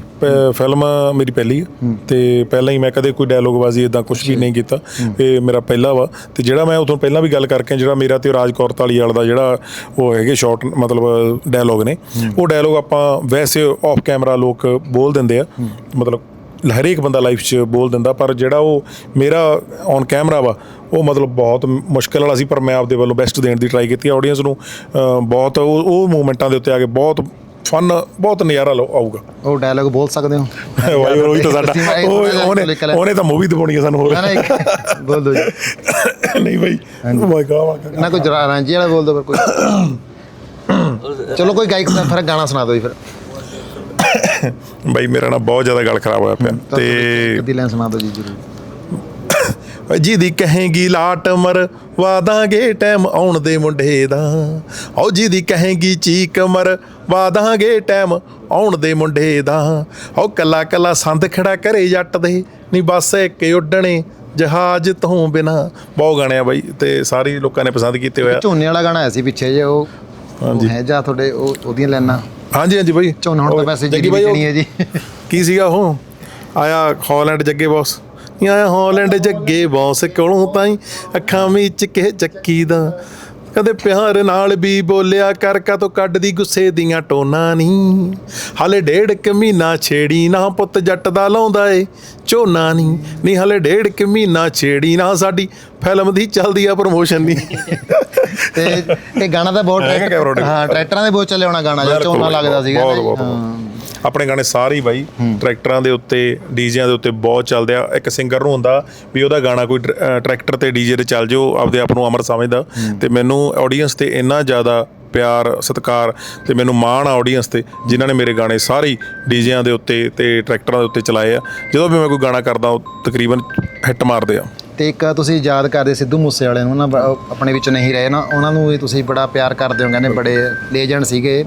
ਫਿਲਮ ਮੇਰੀ ਪਹਿਲੀ ਹੈ। ਤੇ ਪਹਿਲਾਂ ਹੀ ਮੈਂ ਕਦੇ ਕੋਈ ਡਾਇਲੋਗਬਾਜ਼ੀ ਇਦਾਂ ਕੁਝ ਵੀ ਨਹੀਂ ਕੀਤਾ। ਇਹ ਮੇਰਾ ਪਹਿਲਾ ਵਾ। ਤੇ ਜਿਹੜਾ ਮੈਂ ਉਦੋਂ ਪਹਿਲਾਂ ਵੀ ਗੱਲ ਕਰਕੇ ਜਿਹੜਾ ਮੇਰਾ ਤੇ ਰਾਜ ਕੌਰ ਧਾਲੀਵਾਲ ਦਾ ਜਿਹੜਾ ਉਹ ਹੈਗੇ ਸ਼ਾਰਟ ਮਤਲਬ ਡਾਇਲੋਗ ਨੇ ਉਹ ਡਾਇਲੋਗ ਆਪਾਂ ਵੈਸੇ ਆਫ ਕੈਮਰਾ ਲੋਕ ਬੋਲ ਦਿੰਦੇ ਆ। ਮਤਲਬ ਹਰੇਕ ਬੰਦਾ ਲਾਈਫ 'ਚ ਬੋਲ ਦਿੰਦਾ ਪਰ ਜਿਹੜਾ ਉਹ ਮੇਰਾ ਔਨ ਕੈਮਰਾ ਵਾ ਉਹ ਮਤਲਬ ਬਹੁਤ ਮੁਸ਼ਕਲ ਵਾਲਾ ਸੀ ਪਰ ਮੈਂ ਆਪਦੇ ਵੱਲੋਂ ਬੈਸਟ ਦੇਣ ਦੀ ਟਰਾਈ ਕੀਤੀ। ਆਡੀਅנס ਨੂੰ ਬਹੁਤ ਉਹ ਉਹ ਮੂਮੈਂਟਾਂ ਦੇ ਉੱਤੇ ਆ ਕੇ ਬਹੁਤ ਫਨ ਬਹੁਤ ਨਜ਼ਾਰਾ ਲਓ ਆਊਗਾ। ਉਹ ਡਾਇਲੌਗ ਬੋਲ ਸਕਦੇ ਹੋ। ਵਾਈ ਉਹੀ ਤਾਂ ਸਾਡਾ। ਉਹ- ਉਹਨੇ। ਉਹਨੇ ਤਾਂ ਮੂਵੀ ਦਿਖਾਉਣੀ ਹੈ ਸਾਨੂੰ ਹੋਰ। ਨਾ ਨਾ ਇੱਕ ਬੋਲ ਦੋ ਜੀ। ਨਹੀਂ ਬਾਈ ਮਾਈ ਗॉड ਨਾ ਕੋਈ ਜਰਾ ਰਾਂਝੇ ਵਾਲਾ ਬੋਲ ਦੋ ਫਿਰ ਕੋਈ। ਚਲੋ ਕੋਈ ਗਾਇਕ ਦਾ ਫਿਰ ਗਾਣਾ ਸੁਣਾ ਦਿਓ ਜੀ ਫਿਰ। ਬਾਈ ਮੇਰਾ ਨਾ ਬਹੁਤ ਜ਼ਿਆਦਾ ਗਲ ਖਰਾਬ ਹੋਇਆ ਪਿਆ। ਤੇ ਕਦੀ ਲਾਈਨ ਸੁਣਾ ਦਿਓ ਜੀ ਜਰੂਰ। ਜਿਹਦੀ ਕਹੇਗੀ ਲਾਟ ਮਰ ਵਾਦਾਂਗੇ ਟਾਈਮ ਆਉਣ ਦੇ ਮੁੰਡੇ ਦਾ। ਓ ਜਿਹਦੀ ਕਹੇਗੀ ਚੀਕ ਮਰ ਵਾਦਾਂਗੇ ਟਾਈਮ ਆਉਣ ਦੇ ਮੁੰਡੇ ਦਾ। ਓ ਕੱਲਾ ਕੱਲਾ ਸੰਦ ਖੜਾ ਕਰੇ ਜੱਟ ਦੇ ਨਹੀਂ ਬਸ ਇੱਕ ਉੱਡਣੇ ਜਹਾਜ਼ ਤੋਂ ਬਿਨਾ। ਬਹੁਤ ਗਾਣੇ ਆ ਬਾਈ ਤੇ ਸਾਰੇ ਲੋਕਾਂ ਨੇ ਪਸੰਦ ਕੀਤੇ ਹੋਇਆ ਝੋਨੇ ਵਾਲਾ ਗਾਣਾ ਆਇਆ ਸੀ ਪਿੱਛੇ ਜੇ ਉਹ ਹਾਂਜੀ। ਹੈ ਜਾਂ ਤੁਹਾਡੇ ਉਹ ਉਹਦੀਆਂ ਲਾਈਨਾਂ? ਹਾਂਜੀ ਹਾਂਜੀ ਬਾਈ। ਝੋਨਾ ਹੁਣ ਤਾਂ ਵੈਸੇ ਜਿਹੜੀ ਵਿਕਣੀ ਹੈ ਜੀ। ਕੀ ਸੀਗਾ ਉਹ? ਆਇਆ ਹਾਲੈਂਡ ਜੱਗੇ ਬੌਸ ਆਇਆ ਹਾਲੈਂਡ ਜੱਗੇ ਬੌਸ ਕੋਲੋਂ ਤਾਈ ਅੱਖਾਂ ਵਿੱਚ ਕੇ ਚੱਕੀ ਦਾ। ਕਦੇ ਪਿਆਰ ਨਾਲ ਵੀ ਬੋਲਿਆ ਕਰ ਕਾ ਤੋਂ ਕੱਢਦੀ ਗੁੱਸੇ ਦੀਆਂ ਟੋਨਾ ਨਹੀਂ ਹਾਲੇ ਡੇਢ ਕੁ ਮਹੀਨਾ ਛੇੜੀ ਨਾ ਪੁੱਤ ਜੱਟ ਦਾ ਲਾਉਂਦਾ ਏ ਝੋਨਾ ਨਹੀਂ ਨਹੀਂ ਹਾਲੇ ਡੇਢ ਕੁ ਮਹੀਨਾ ਛੇੜੀ ਨਾ ਸਾਡੀ ਫਿਲਮ ਦੀ ਚੱਲਦੀ ਆ ਪ੍ਰਮੋਸ਼ਨ ਨਹੀਂ ਤੇ ਇਹ ਗਾਣਾ ਤਾਂ ਬਹੁਤ। ਹਾਂ ਟਰੈਕਟਰਾਂ ਦੇ ਬਹੁਤ ਚੱਲੇ ਹੋਣਾ ਗਾਣਾ ਜਿਹੜਾ ਝੋਨਾ ਲੱਗਦਾ ਸੀਗਾ ਬਹੁਤ। ਆਪਣੇ ਗਾਣੇ ਸਾਰੇ ਹੀ ਬਾਈ ਟਰੈਕਟਰਾਂ ਦੇ ਉੱਤੇ ਡੀਜਿਆਂ ਦੇ ਉੱਤੇ ਬਹੁਤ ਚੱਲਦੇ ਆ। ਇੱਕ ਸਿੰਗਰ ਨੂੰ ਹੁੰਦਾ ਵੀ ਉਹਦਾ ਗਾਣਾ ਕੋਈ ਟਰੈਕਟਰ ਤੇ ਡੀਜੇ ਤੇ ਚੱਲ ਜਾਓ ਆਪਦੇ ਆਪ ਨੂੰ ਅਮਰ ਸਮਝਦਾ। ਤੇ ਮੈਨੂੰ ਆਡੀਅנס ਤੇ ਇੰਨਾ ਜ਼ਿਆਦਾ ਪਿਆਰ ਸਤਿਕਾਰ ਤੇ ਮੈਨੂੰ ਮਾਣ ਆ ਆਡੀਅנס ਤੇ ਜਿਨ੍ਹਾਂ ਨੇ ਮੇਰੇ ਗਾਣੇ ਸਾਰੇ ਡੀਜਿਆਂ ਦੇ ਉੱਤੇ ਤੇ ਟਰੈਕਟਰਾਂ ਦੇ ਉੱਤੇ ਚਲਾਏ ਆ। ਜਦੋਂ ਵੀ ਮੈਂ ਕੋਈ ਗਾਣਾ ਕਰਦਾ ਤਕਰੀਬਨ ਹਿੱਟ ਮਾਰਦੇ ਆ। ਤੇ ਇੱਕ ਤੁਸੀਂ ਯਾਦ ਕਰਦੇ ਸਿੱਧੂ ਮੂਸੇ ਵਾਲੇ ਨੂੰ ਨਾ ਆਪਣੇ ਵਿੱਚ ਨਹੀਂ ਰਹੇ ਨਾ ਉਹਨਾਂ ਨੂੰ ਵੀ ਤੁਸੀਂ ਬੜਾ ਪਿਆਰ ਕਰਦੇ ਹੋ ਕਹਿੰਦੇ ਬੜੇ ਲੇਜੈਂਡ ਸੀਗੇ।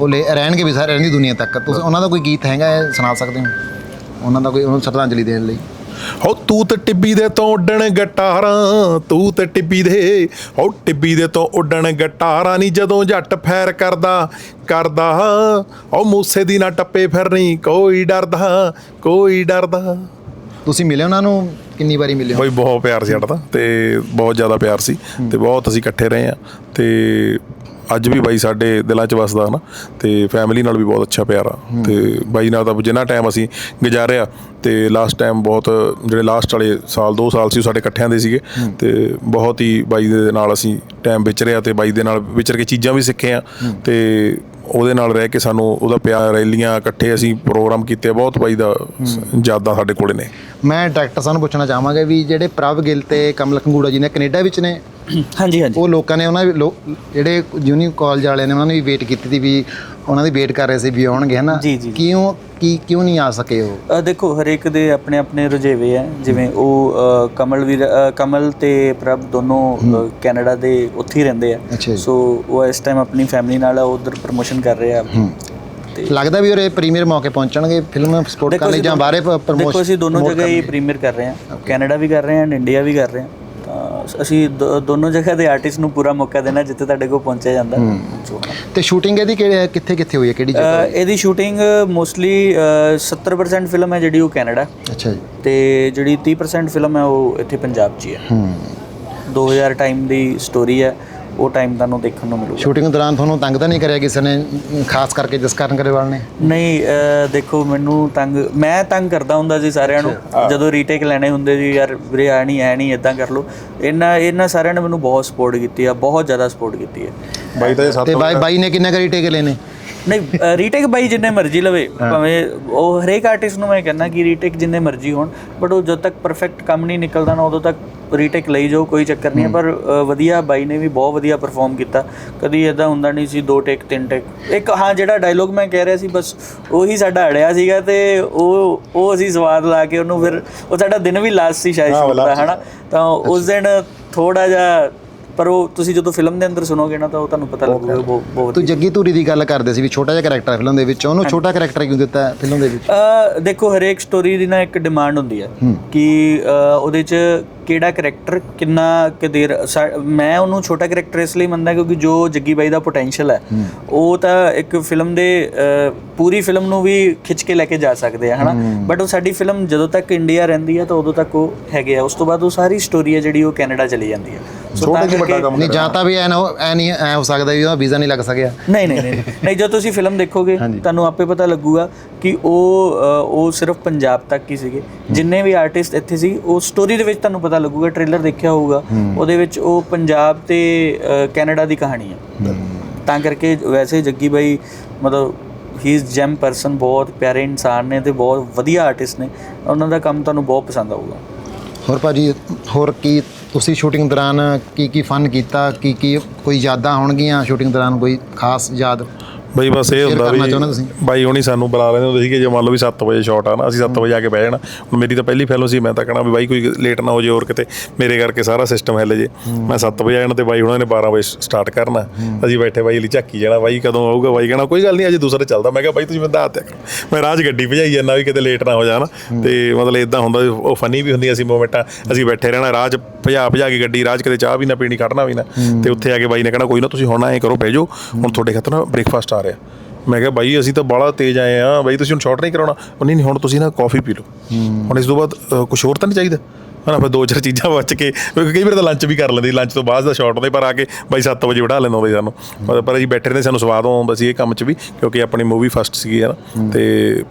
ਉਹ ਲੈ- ਰਹਿਣਗੇ ਵੀ ਸਾਰੇ ਰਹਿੰਦੀ ਦੁਨੀਆ ਤੱਕ। ਤੁਸੀਂ ਉਹਨਾਂ ਦਾ ਕੋਈ ਗੀਤ ਹੈਗਾ ਹੈ ਸੁਣਾ ਸਕਦੇ ਹੋ? ਉਹਨਾਂ ਦਾ ਕੋਈ ਉਹਨੂੰ ਸ਼ਰਧਾਂਜਲੀ ਦੇਣ ਲਈ? ਹੋ ਤੂੰ ਤੇ ਟਿੱਬੀ ਦੇ ਤੋਂ ਉੱਡਣ ਗਟਾਰਾਂ ਤੂੰ ਤੇ ਟਿੱਬੀ ਦੇ ਹੋ ਟਿੱਬੀ ਦੇ ਤੋਂ ਉੱਡਣ ਗਟਾਰਾਂ ਨਹੀਂ ਜਦੋਂ ਜੱਟ ਫੈਰ ਕਰਦਾ ਕਰਦਾ ਉਹ ਮੂਸੇ ਦੀ ਨਾ ਟੱਪੇ ਫਿਰਨੀ ਕੋਈ ਡਰਦਾ ਕੋਈ ਡਰਦਾ। ਤੁਸੀਂ ਮਿਲੇ ਉਹਨਾਂ ਨੂੰ? ਕਿੰਨੀ ਵਾਰੀ ਮਿਲੇ ਹੋ? ਬਈ ਬਹੁਤ ਪਿਆਰ ਸੀ ਸਾਡਾ ਤਾਂ ਤੇ ਬਹੁਤ ਜ਼ਿਆਦਾ ਪਿਆਰ ਸੀ ਤੇ ਬਹੁਤ ਅਸੀਂ ਇਕੱਠੇ ਰਹੇ ਆ ਤੇ ਅੱਜ ਵੀ ਬਾਈ ਸਾਡੇ ਦਿਲਾਂ 'ਚ ਵਸਦਾ ਨਾ ਤੇ ਫੈਮਿਲੀ ਨਾਲ ਵੀ ਬਹੁਤ ਅੱਛਾ ਪਿਆਰ ਆ। ਤੇ ਬਾਈ ਨਾਲ ਤਾਂ ਜਿੰਨਾ ਟਾਈਮ ਅਸੀਂ ਗੁਜ਼ਾਰਿਆ ਤੇ ਲਾਸਟ ਟਾਈਮ ਬਹੁਤ ਜਿਹੜੇ ਲਾਸਟ ਵਾਲੇ ਸਾਲ 2 ਸਾਲ ਸੀ ਉਹ ਸਾਡੇ ਇਕੱਠਿਆਂ ਦੇ ਸੀਗੇ। ਤੇ ਬਹੁਤ ਹੀ ਬਾਈ ਦੇ ਨਾਲ ਅਸੀਂ ਟਾਈਮ ਵਿਚਰਿਆ ਤੇ ਬਾਈ ਦੇ ਨਾਲ ਵਿਚਰ ਕੇ ਚੀਜ਼ਾਂ ਵੀ ਸਿੱਖੇ ਆ ਤੇ ਉਹਦੇ ਨਾਲ ਰਹਿ ਕੇ ਸਾਨੂੰ ਉਹਦਾ ਪਿਆਰ ਰੈਲੀਆਂ ਇਕੱਠੇ ਅਸੀਂ ਪ੍ਰੋਗਰਾਮ ਕੀਤੇ ਬਹੁਤ ਬਾਈ ਦਾ ਯਾਦਾਂ ਸਾਡੇ ਕੋਲੇ ਨੇ। ਮੈਂ ਡਾਇਰੈਕਟਰ ਸਾਹਿਬ ਨੂੰ ਪੁੱਛਣਾ ਚਾਹਾਂਗਾ ਵੀ ਜਿਹੜੇ ਪ੍ਰਭ ਗਿੱਲ ਤੇ ਕਮਲ ਖੰਗੂੜਾ ਜੀ ਨੇ ਕੈਨੇਡਾ ਵਿੱਚ ਨੇ ਹਾਂਜੀ ਹਾਂਜੀ। ਉਹ ਲੋਕਾਂ ਨੇ ਉਹਨਾਂ ਜਿਹੜੇ ਜੂਨੀਅਰ ਕਾਲਜ ਵਾਲਿਆਂ ਨੇ ਉਹਨਾਂ ਨੇ ਵੀ ਵੇਟ ਕੀਤੀ ਸੀ ਵੀ ਉਹਨਾਂ ਦੀ ਵੇਟ ਕਰ ਰਹੇ ਸੀ ਵੀ ਆਉਣਗੇ ਹਨਾ? ਜੀ, ਜੀ, ਜੀ। ਕਿਉਂ ਕੀ ਕਿਉਂ ਨਹੀਂ ਆ ਸਕੇ ਉਹ? ਅ, ਦੇਖੋ ਹਰੇਕ ਦੇ ਆਪਣੇ ਆਪਣੇ ਰੁਝੇਵੇ ਆ ਜਿਵੇਂ ਉਹ ਅ, ਕਮਲ ਵੀ ਅ, ਕਮਲ ਤੇ ਪ੍ਰਭ ਦੋਨੋਂ ਅ, ਕੈਨੇਡਾ ਦੇ ਉੱਥੇ ਹੀ ਰਹਿੰਦੇ ਆ। ਅੱਛਾ ਜੀ। ਸੋ ਉਹ ਇਸ ਟਾਈਮ ਆਪਣੀ ਫੈਮਿਲੀ ਨਾਲ ਉਧਰ ਪ੍ਰਮੋਸ਼ਨ ਕਰ ਰਹੇ ਆ। ਤੇ ਲੱਗਦਾ ਵੀ ਉਹ ਪ੍ਰੀਮੀਅਰ ਮੌਕੇ ਪਹੁੰਚਣਗੇ ਫਿਲਮ ਸਪੋਰਟ ਕਰਨ ਲਈ ਜਾਂ ਬਾਹਰੇ ਦੇਖੋ ਪ੍ਰਮੋਸ਼ਨ ਅਸੀਂ ਦੋਨੋਂ ਜਗ੍ਹਾ ਹੀ ਪ੍ਰੀਮੀਅਰ ਕਰ ਰਹੇ ਹਾਂ ਕੈਨੇਡਾ ਵੀ ਕਰ ਰਹੇ ਹਾਂ ਇੰਡੀਆ ਵੀ ਕਰ ਰਹੇ ਹਾਂ ਅਸੀਂ ਦੋਨੋਂ ਜਗ੍ਹਾ ਦੇ ਆਰਟਿਸਟ ਨੂੰ ਪੂਰਾ ਮੌਕਾ ਦੇਣਾ ਜਿੱਥੇ ਤੁਹਾਡੇ ਕੋਲ ਪਹੁੰਚਿਆ ਜਾਂਦਾ। ਤੇ ਸ਼ੂਟਿੰਗ ਇਹਦੀ ਕਿਹੜੇ ਕਿੱਥੇ ਕਿੱਥੇ ਹੋਈ ਹੈ? ਕਿਹੜੀ ਜਗ੍ਹਾ ਇਹਦੀ ਸ਼ੂਟਿੰਗ ਮੋਸਟਲੀ 70% ਫਿਲਮ ਹੈ ਜਿਹੜੀ ਉਹ ਕੈਨੇਡਾ। ਅੱਛਾ ਜੀ। ਤੇ ਜਿਹੜੀ 30% ਫਿਲਮ ਹੈ ਉਹ ਇੱਥੇ ਪੰਜਾਬ 'ਚ ਹੀ ਹੈ। ਹੂੰ। 2000 ਟਾਈਮ ਦੀ ਸਟੋਰੀ ਹੈ। ਉਹ ਟਾਈਮ ਤੁਹਾਨੂੰ ਦੇਖਣ ਨੂੰ ਮਿਲੂਗਾ। ਸ਼ੂਟਿੰਗ ਦੌਰਾਨ ਤੁਹਾਨੂੰ ਤੰਗ ਤਾਂ ਨਹੀਂ ਕਰਿਆ ਕਿਸੇ ਨੇ ਖਾਸ ਕਰਕੇ ਜਸਕਰਨ ਗਰੇਵਾਲ ਨੇ? ਨਹੀਂ ਦੇਖੋ ਮੈਨੂੰ ਤੰਗ ਮੈਂ ਤੰਗ ਕਰਦਾ ਹੁੰਦਾ ਸੀ ਸਾਰਿਆਂ ਨੂੰ। ਜਦੋਂ ਰੀਟੇਕ ਲੈਣੇ ਹੁੰਦੇ ਸੀ ਯਾਰ ਵੀਰੇ ਆ ਨਹੀਂ ਐ ਨਹੀਂ ਇਦਾਂ ਕਰ ਲਓ। ਇਹਨਾਂ ਇਹਨਾਂ ਸਾਰਿਆਂ ਨੇ ਮੈਨੂੰ ਬਹੁਤ ਸਪੋਰਟ ਕੀਤੀ ਆ ਬਹੁਤ ਜ਼ਿਆਦਾ ਸਪੋਰਟ ਕੀਤੀ ਹੈ ਬਾਈ ਤਾਂ ਇਹ ਸੱਤ ਤੇ ਬਾਈ ਬਾਈ ਨੇ ਕਿੰਨੇ ਕਰੀ ਟੇਕ ਲੈਨੇ ਨਹੀਂ ਰੀਟੇਕ ਬਾਈ ਜਿੰਨੇ ਮਰਜ਼ੀ ਲਵੇ। ਭਾਵੇਂ ਉਹ ਹਰੇਕ ਆਰਟਿਸਟ ਨੂੰ ਮੈਂ ਕਹਿੰਦਾ ਕਿ ਰੀਟੇਕ ਜਿੰਨੇ ਮਰਜ਼ੀ ਹੋਣ ਬਟ ਉਹ ਜਦ ਤੱਕ ਪਰਫੈਕਟ ਕੰਮ ਨਹੀਂ ਨਿਕਲਦਾ ਨਾ ਉਦੋਂ ਤੱਕ ਰੀਟੇਕ ਲਈ ਜਾਓ ਕੋਈ ਚੱਕਰ ਨਹੀਂ ਹੈ ਪਰ ਅ, ਵਧੀਆ ਬਾਈ ਨੇ ਵੀ ਬਹੁਤ ਵਧੀਆ ਪਰਫਾਰਮ ਕੀਤਾ। ਕਦੀ ਇਦਾਂ ਹੁੰਦਾ ਨਹੀਂ ਸੀ ਦੋ ਟੇਕ ਤਿੰਨ ਟੇਕ ਇੱਕ ਹਾਂ ਜਿਹੜਾ ਡਾਇਲੋਗ ਮੈਂ ਕਹਿ ਰਿਹਾ ਸੀ ਬਸ ਉਹੀ ਸਾਡਾ ਅੜਿਆ ਸੀਗਾ ਤੇ ਉਹ ਉਹ ਅਸੀਂ ਸਵਾਦ ਲਾ ਕੇ ਉਹਨੂੰ ਫਿਰ ਉਹ ਸਾਡਾ ਦਿਨ ਵੀ ਲਾਸਟ ਸੀ ਸ਼ਾਇਦ ਸ਼ੂਟ ਦਾ ਹਨਾ? ਤਾਂ ਉਸ ਦਿਨ ਥੋੜਾ ਜਿਹਾ ਪਰ ਉਹ ਤੁਸੀਂ ਜਦੋਂ ਫਿਲਮ ਦੇ ਅੰਦਰ ਸੁਣੋਗੇ ਨਾ ਤਾਂ ਉਹ ਤੁਹਾਨੂੰ ਪਤਾ ਲੱਗੂਗਾ ਬਹੁਤ ਬਹੁਤ ਤੂੰ ਜੱਗੀ ਧੂਰੀ ਦੀ ਗੱਲ ਕਰਦੇ ਸੀ ਵੀ ਛੋਟਾ ਜਿਹਾ ਕੈਰੈਕਟਰ ਫਿਲਮ ਦੇ ਵਿੱਚ ਉਹਨੂੰ ਛੋਟਾ ਕੈਰੈਕਟਰ ਕਿਉਂ ਦਿੱਤਾ ਫਿਲਮ ਦੇ ਵਿੱਚ? ਅ ਦੇਖੋ ਹਰੇਕ ਸਟੋਰੀ ਦੀ ਨਾ ਇੱਕ ਡਿਮਾਂਡ ਹੁੰਦੀ ਹੈ। ਕਿ ਅ, ਉਹਦੇ ਚ ਕਿਹੜਾ ਕੈਰੈਕਟਰ ਕਿੰਨਾ ਕੁ ਦੇਰ ਸਾ- ਮੈਂ ਉਹਨੂੰ ਛੋਟਾ ਕੈਰੈਕਟਰ ਇਸ ਲਈ ਮੰਨਦਾ ਕਿਉਂਕਿ ਜੋ ਜੱਗੀ ਬਾਈ ਦਾ ਪੋਟੈਂਸ਼ੀਅਲ ਹੈ ਉਹ ਤਾਂ ਇੱਕ ਫਿਲਮ ਦੇ ਪੂਰੀ ਫਿਲਮ ਨੂੰ ਵੀ ਖਿੱਚ ਕੇ ਲੈ ਕੇ ਜਾ ਸਕਦੇ ਆ ਹਨਾ? ਬਟ ਉਹ ਸਾਡੀ ਫਿਲਮ ਜਦੋਂ ਤੱਕ ਇੰਡੀਆ ਰਹਿੰਦੀ ਹੈ ਤਾਂ ਉਦੋਂ ਤੱਕ ਉਹ ਹੈਗੇ ਆ। ਉਸ ਤੋਂ ਬਾਅਦ ਉਹ ਸਾਰੀ ਸਟੋਰੀ ਹੈ ਜਿਹੜੀ ਉਹ ਕੈਨੇਡਾ ਚਲੀ ਜਾਂਦੀ ਹੈ ਸੋ ਤਾਂ ਕਰਕੇ ਨਹੀਂ ਜਾਂ ਤਾਂ ਵੀ ਐ ਨਾ ਹੋ- ਐ ਨਹੀਂ ਐ ਹੋ ਸਕਦਾ ਵੀ ਉਹਦਾ ਵੀਜ਼ਾ ਨਹੀਂ ਲੱਗ ਸਕਿਆ। ਨਹੀਂ ਨਹੀਂ ਨਹੀਂ ਨਹੀਂ। ਜਦੋਂ ਤੁਸੀਂ ਫਿਲਮ ਦੇਖੋਗੇ ਤੁਹਾਨੂੰ ਆਪੇ ਪਤਾ ਲੱਗੂਗਾ ਕਿ ਉਹ ਉਹ ਸਿਰਫ ਪੰਜਾਬ ਤੱਕ ਹੀ ਸੀਗੇ। ਜਿੰਨੇ ਵੀ ਆਰਟਿਸਟ ਇੱਥੇ ਸੀ ਉਹ ਸਟੋਰੀ ਦੇ ਵਿੱਚ ਤੁਹਾਨੂੰ ਪਤਾ ਲੱਗੂਗਾ ਟ੍ਰੇਲਰ ਦੇਖਿਆ ਹੋਊਗਾ। ਉਹਦੇ ਵਿੱਚ ਉਹ ਪੰਜਾਬ ਤੇ ਕੈਨੇਡਾ ਦੀ ਕਹਾਣੀ ਹੈ। ਤਾਂ ਕਰਕੇ ਵੈਸੇ ਜੱਗੀ ਬਾਈ ਮਤਲਬ ਹੀ ਇਜ਼ ਜੈਮ ਪਰਸਨ ਬਹੁਤ ਪਿਆਰੇ ਇਨਸਾਨ ਨੇ ਤੇ ਬਹੁਤ ਵਧੀਆ ਆਰਟਿਸਟ ਨੇ। ਉਹਨਾਂ ਦਾ ਕੰਮ ਤੁਹਾਨੂੰ ਬਹੁਤ ਪਸੰਦ ਆਊਗਾ। ਹੋਰ ਭਾਜੀ ਹੋਰ ਕੀ ਤੁਸੀਂ ਸ਼ੂਟਿੰਗ ਦੌਰਾਨ ਕੀ ਕੀ ਫਨ ਕੀਤਾ? ਕੀ ਕੀ ਕੋਈ ਯਾਦਾਂ ਹੋਣਗੀਆਂ ਸ਼ੂਟਿੰਗ ਦੌਰਾਨ? ਕੋਈ ਖਾਸ ਯਾਦ? ਬਈ ਬਸ ਇਹ ਹੁੰਦਾ ਕਰਨਾ ਵੀ ਤੁਸੀਂ? ਬਾਈ ਹੁਣੀ ਸਾਨੂੰ ਬੁਲਾ ਲੈਂਦੇ ਹੁੰਦੇ ਸੀਗੇ ਜੇ ਮੰਨ ਲਓ ਵੀ 7 ਵਜੇ ਸ਼ਾਟ ਆ ਨਾ ਅਸੀਂ 7 ਵਜੇ ਆ ਕੇ ਬਹਿ ਜਾਣਾ। ਹੁਣ ਮੇਰੀ ਤਾਂ ਪਹਿਲੀ ਫਿਲਮ ਸੀ ਮੈਂ ਤਾਂ ਕਹਣਾ ਵੀ ਬਾਈ ਕੋਈ ਲੇਟ ਨਾ ਹੋ ਜੇ ਹੋਰ ਕਿਤੇ ਮੇਰੇ ਕਰਕੇ ਸਾਰਾ ਸਿਸਟਮ ਹਿੱਲ ਜੇ। ਮੈਂ 7 ਵਜੇ ਆ ਜਾਣਾ ਤੇ ਬਾਈ ਉਹਨਾਂ ਨੇ 12 ਵਜੇ ਸਟਾਰਟ ਕਰਨਾ। ਅਸੀਂ ਬੈਠੇ ਬਾਈ ਲਈ ਝਾਕੀ ਜਾਣਾ ਬਾਈ ਕਦੋਂ ਆਊਗਾ? ਬਾਈ ਕਹਿਣਾ ਕੋਈ ਗੱਲ ਨਹੀਂ ਅੱਜ ਦੂਸਰਾ ਚੱਲਦਾ। ਮੈਂ ਕਿਹਾ ਬਾਈ ਤੁਸੀਂ ਮੈਨੂੰ ਦੱਸ ਦਿਆ ਕਰੋ। ਮੈਂ ਰਾਜ ਗੱਡੀ ਭਜਾਈ ਜਾਂਦਾ ਵੀ ਕਿਤੇ ਲੇਟ ਨਾ ਹੋ ਜਾਣਾ। ਤੇ ਮਤਲਬ ਇਦਾਂ ਹੁੰਦਾ ਵੀ ਉਹ ਫਨੀ ਵੀ ਹੁੰਦੀਆਂ ਸੀ ਮੂਮੈਂਟਾਂ ਅਸੀਂ ਬੈਠੇ ਰਹਿਣਾ ਰਾਜ ਭਜਾ ਭਜਾ ਕੇ ਗੱਡੀ ਰਾਜ ਕਿਤੇ ਚਾਹ ਵੀ ਨਾ ਪੀਣੀ ਕੱਢਣਾ ਵੀ ਨਾ। ਤੇ ਉੱਥੇ ਆ ਕੇ ਬਾਈ ਨੇ ਕਹਿਣਾ ਕੋਈ ਨਾ ਤੁਸੀਂ ਹੁਣ ਐਂ ਕਰੋ ਬਹਿ ਜਾਓ। ਹੁਣ ਤੁਹਾਡੇ ਖਾਤਰ ਨਾ ਬ੍ਰੇਕਫਾਸਟ ਆ ਰਿਹਾ ਮੈਂ ਕਿਹਾ ਬਾਈ ਅਸੀਂ ਤਾਂ ਬਾਹਲਾ ਤੇਜ਼ ਆਏ ਆ। ਬਾਈ ਤੁਸੀਂ ਹੁਣ ਸ਼ਾਰਟ ਨਹੀਂ ਕਰਾਉਣਾ। ਉਹ ਨਹੀਂ ਨਹੀਂ ਹੁਣ ਤੁਸੀਂ ਨਾ ਕਾਫੀ ਪੀ ਲਓ। ਹੁਣ ਇਸ ਤੋਂ ਬਾਅਦ ਕੁਝ ਹੋਰ ਤਾਂ ਨਹੀਂ ਚਾਹੀਦਾ? ਹਨਾ ਫਿਰ ਦੋ ਚਾਰ ਚੀਜ਼ਾਂ ਬਚ ਕੇ ਕਿਉਂਕਿ ਕਈ ਵਾਰ ਤਾਂ ਲੰਚ ਵੀ ਕਰ ਲੈਂਦੇ ਲੰਚ ਤੋਂ ਬਾਅਦ ਦਾ ਸ਼ਾਰਟ ਹੁੰਦੇ ਪਰ ਆ ਕੇ ਬਾਈ 7 ਵਜੇ ਵੜਾ ਲੈਂਦਾ ਹੁੰਦਾ ਸੀ ਸਾਨੂੰ। ਪਰ- ਪਰ ਅਸੀਂ ਬੈਠੇ ਰਹਿੰਦੇ ਸਾਨੂੰ ਸਵਾਦ ਆਉਂਦਾ ਸੀ ਇਹ ਕੰਮ 'ਚ ਵੀ ਕਿਉਂਕਿ ਆਪਣੀ ਮੂਵੀ ਫਸਟ ਸੀਗੀ ਹੈ। ਨਾ ਤੇ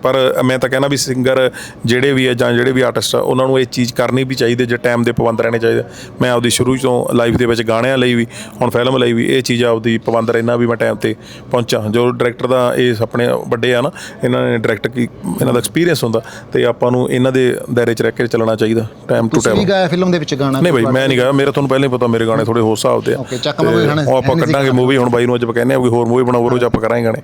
ਪਰ ਮੈਂ ਤਾਂ ਕਹਿੰਦਾ ਵੀ ਸਿੰਗਰ ਜਿਹੜੇ ਵੀ ਹੈ ਜਾਂ ਜਿਹੜੇ ਵੀ ਆਰਟਿਸਟ ਆ ਉਹਨਾਂ ਨੂੰ ਇਹ ਚੀਜ਼ ਕਰਨੀ ਵੀ ਚਾਹੀਦੀ ਜੇ ਟਾਈਮ ਦੇ ਪਾਬੰਦ ਰਹਿਣੇ ਚਾਹੀਦੇ ਮੈਂ ਆਪਦੀ ਸ਼ੁਰੂ ਤੋਂ ਲਾਈਫ ਦੇ ਵਿੱਚ ਗਾਣਿਆਂ ਲਈ ਵੀ ਹੁਣ ਫਿਲਮ ਲਈ ਵੀ ਇਹ ਚੀਜ਼ ਆਪਦੀ ਪਾਬੰਦ ਰਹਿਣਾ ਵੀ ਮੈਂ ਟਾਈਮ ਤੇ ਪਹੁੰਚਾਂ। ਜੋ ਡਾਇਰੈਕਟਰ ਦਾ ਇਹ ਆਪਣੇ ਵੱਡੇ ਆ ਨਾ ਇਹਨਾਂ ਨੇ ਡਾਇਰੈਕਟ ਕੀ ਇਹਨਾਂ ਦਾ ਐਕਸਪੀਰੀਅੰਸ ਹੁੰਦਾ ਤੇ ਆਪਾਂ ਨੂੰ ਇਹਨਾਂ ਦੇ ਦਾਇਰੇ 'ਚ ਰਹਿ ਕੇ ਚੱਲਣਾ ਚਾਹੀਦਾ ਟਾਈਮ ਟੂ ਤੁਸੀਂ ਵੀ ਗਾਇਆ ਫਿਲਮ ਦੇ ਵਿੱਚ ਗਾਣਾ ਨਹੀਂ ਬਾਈ ਮੈਂ ਨਹੀਂ ਗਾ ਮੇਰਾ ਤੁਹਾਨੂੰ ਪਹਿਲਾਂ ਹੀ ਪਤਾ ਮੇਰੇ ਗਾਣੇ ਥੋੜੇ ਹੋਰ ਹਿਸਾਬ ਦੇ ਆ। Okay, ਚੱਕ ਕੋਈ ਗਾਣੇ। ਉਹ ਆਪਾਂ ਕੱਢਾਂਗੇ ਮੂਵੀ ਹੁਣ ਬਾਈ ਨੂੰ ਅੱਜ ਆਪਾਂ ਕਹਿੰਦੇ ਆ ਕੋਈ ਹੋਰ ਮੂਵੀ ਬਣਾਓ ਉਹ ਚ ਆਪਾਂ ਕਰਾਂਗੇ ਗਾਣੇ।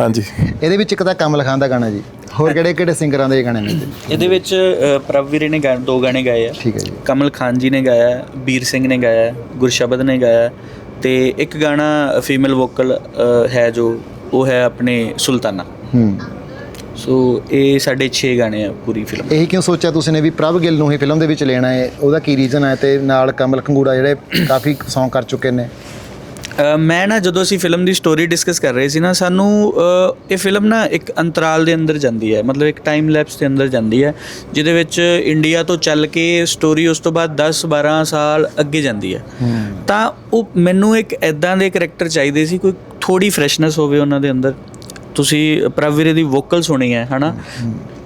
ਹਾਂਜੀ। ਇਹਦੇ ਵਿੱਚ ਇੱਕ ਤਾਂ ਕਮਲ ਖਾਨ ਦਾ ਗਾਣਾ ਜੀ। ਹੋਰ ਕਿਹੜੇ ਕਿਹੜੇ ਸਿੰਗਰਾਂ ਦੇ ਗਾਣੇ ਨੇ? ਇਹਦੇ? ਵਿੱਚ ਅ, ਪ੍ਰਭ ਵੀਰੇ ਨੇ ਦੋ ਗਾਣੇ ਗਾਏ ਆ। ਠੀਕ ਹੈ ਜੀ। ਕਮਲ ਖਾਨ ਜੀ ਨੇ ਗਾਇਆ ਹੈ, ਵੀਰ ਸਿੰਘ ਨੇ ਗਾਇਆ ਹੈ, ਗੁਰਸ਼ਬਦ ਨੇ ਗਾਇਆ ਹੈ ਤੇ ਇੱਕ ਗਾਣਾ ਫੀਮੇਲ ਵੋਕਲ ਹੈ ਜੋ ਉਹ ਹੈ ਆਪਣੇ ਸੁਲਤਾਨਾ। ਹੂੰ। ਸੋ ਇਹ ਸਾਡੇ 6 ਗਾਣੇ ਆ ਪੂਰੀ ਫਿਲਮ ਇਹੀ ਕਿਉਂ ਸੋਚਿਆ ਤੁਸੀਂ ਨੇ ਵੀ ਪ੍ਰਭ ਗਿੱਲ ਨੂੰ ਹੀ ਫਿਲਮ ਦੇ ਵਿੱਚ ਲੈਣਾ ਹੈ? ਉਹਦਾ ਕੀ ਰੀਜ਼ਨ ਹੈ ਤੇ ਨਾਲ ਕਮਲ ਖੰਗੂੜਾ ਜਿਹੜੇ ਕਾਫੀ Song ਕਰ ਚੁੱਕੇ ਨੇ? ਮੈਂ ਨਾ ਜਦੋਂ ਅਸੀਂ ਫਿਲਮ ਦੀ ਸਟੋਰੀ ਡਿਸਕਸ ਕਰ ਰਹੇ ਸੀ ਨਾ ਸਾਨੂੰ ਇਹ ਫਿਲਮ ਨਾ ਇੱਕ ਅੰਤਰਾਲ ਦੇ ਅੰਦਰ ਜਾਂਦੀ ਹੈ ਮਤਲਬ ਇੱਕ ਟਾਈਮ ਲੈਪਸ ਦੇ ਅੰਦਰ ਜਾਂਦੀ ਹੈ ਜਿਹਦੇ ਵਿੱਚ ਇੰਡੀਆ ਤੋਂ ਚੱਲ ਕੇ ਸਟੋਰੀ ਉਸ ਤੋਂ ਬਾਅਦ 10 12 ਸਾਲ ਅੱਗੇ ਜਾਂਦੀ ਹੈ। ਤਾਂ ਉਹ ਮੈਨੂੰ ਇੱਕ ਐਦਾਂ ਦੇ ਕੈਰੈਕਟਰ ਚਾਹੀਦੇ ਸੀ ਕੋਈ ਥੋੜੀ ਫਰੈਸ਼ਨੈਸ ਹੋਵੇ ਉਹਨਾਂ ਦੇ ਅੰਦਰ। ਤੁਸੀਂ ਪ੍ਰਭਵੀਰੇ ਦੀ ਵੋਕਲ ਸੁਣੀ ਹੈ ਹਨਾ?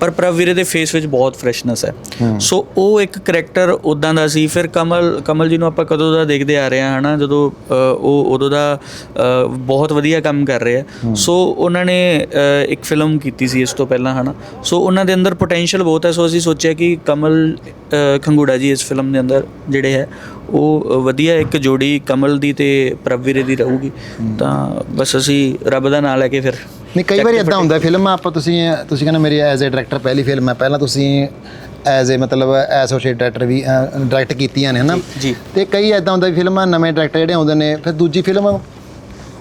ਪਰ ਪ੍ਰਭਵੀਰੇ ਦੇ ਫੇਸ ਵਿੱਚ ਬਹੁਤ ਫਰੈਸ਼ਨੈਸ ਹੈ। ਸੋ ਉਹ ਇੱਕ ਕੈਰੈਕਟਰ ਉਦਾਂ ਦਾ ਸੀ। ਫਿਰ ਕਮਲ ਕਮਲ ਜੀ ਨੂੰ ਆਪਾਂ ਕਦੋਂ ਦਾ ਦੇਖਦੇ ਆ ਰਹੇ ਹਾਂ ਹਨਾ? ਜਦੋਂ ਉਹ ਉਦੋਂ ਦਾ ਬਹੁਤ ਵਧੀਆ ਕੰਮ ਕਰ ਰਹੇ ਆ ਸੋ ਉਹਨਾਂ ਨੇ ਇੱਕ ਫਿਲਮ ਕੀਤੀ ਸੀ ਇਸ ਤੋਂ ਪਹਿਲਾਂ ਹਨਾ? ਸੋ ਉਹਨਾਂ ਦੇ ਅੰਦਰ ਪੋਟੈਂਸ਼ੀਅਲ ਬਹੁਤ ਹੈ। ਸੋ ਅਸੀਂ ਸੋਚਿਆ ਕਿ ਕਮਲ ਖੰਗੂੜਾ ਜੀ ਇਸ ਫਿਲਮ ਦੇ ਅੰਦਰ ਜਿਹੜੇ ਹੈ ਉਹ ਵਧੀਆ ਇੱਕ ਜੋੜੀ ਕਮਲ ਦੀ ਤੇ ਪ੍ਰਭਵੀਰੇ ਦੀ ਰਹੂਗੀ। ਤਾਂ ਬਸ ਅਸੀਂ ਰੱਬ ਦਾ ਨਾਮ ਲੈ ਕੇ ਫਿਰ ਨਹੀਂ ਕਈ ਵਾਰੀ ਇਦਾਂ ਹੁੰਦਾ ਫਿਲਮ ਆਪਾਂ ਤੁਸੀਂ ਤੁਸੀਂ ਕਹਿੰਦੇ ਮੇਰੀ ਐਜ਼ ਅ ਡਾਇਰੈਕਟਰ ਪਹਿਲੀ ਫਿਲਮ ਹੈ ਪਹਿਲਾਂ ਤੁਸੀਂ ਐਜ਼ ਅ ਮਤਲਬ ਐਸੋਸੀਏਟ ਡਾਇਰੈਕਟਰ ਵੀ ਡਾਇਰੈਕਟ ਕੀਤੀਆਂ ਨੇ ਹਨਾ? ਜੀ। ਤੇ ਕਈ ਇਦਾਂ ਹੁੰਦਾ ਫਿਲਮਾਂ ਨਵੇਂ ਡਾਇਰੈਕਟਰ ਜਿਹੜੇ ਆਉਂਦੇ ਨੇ ਫਿਰ ਦੂਜੀ ਫਿਲਮ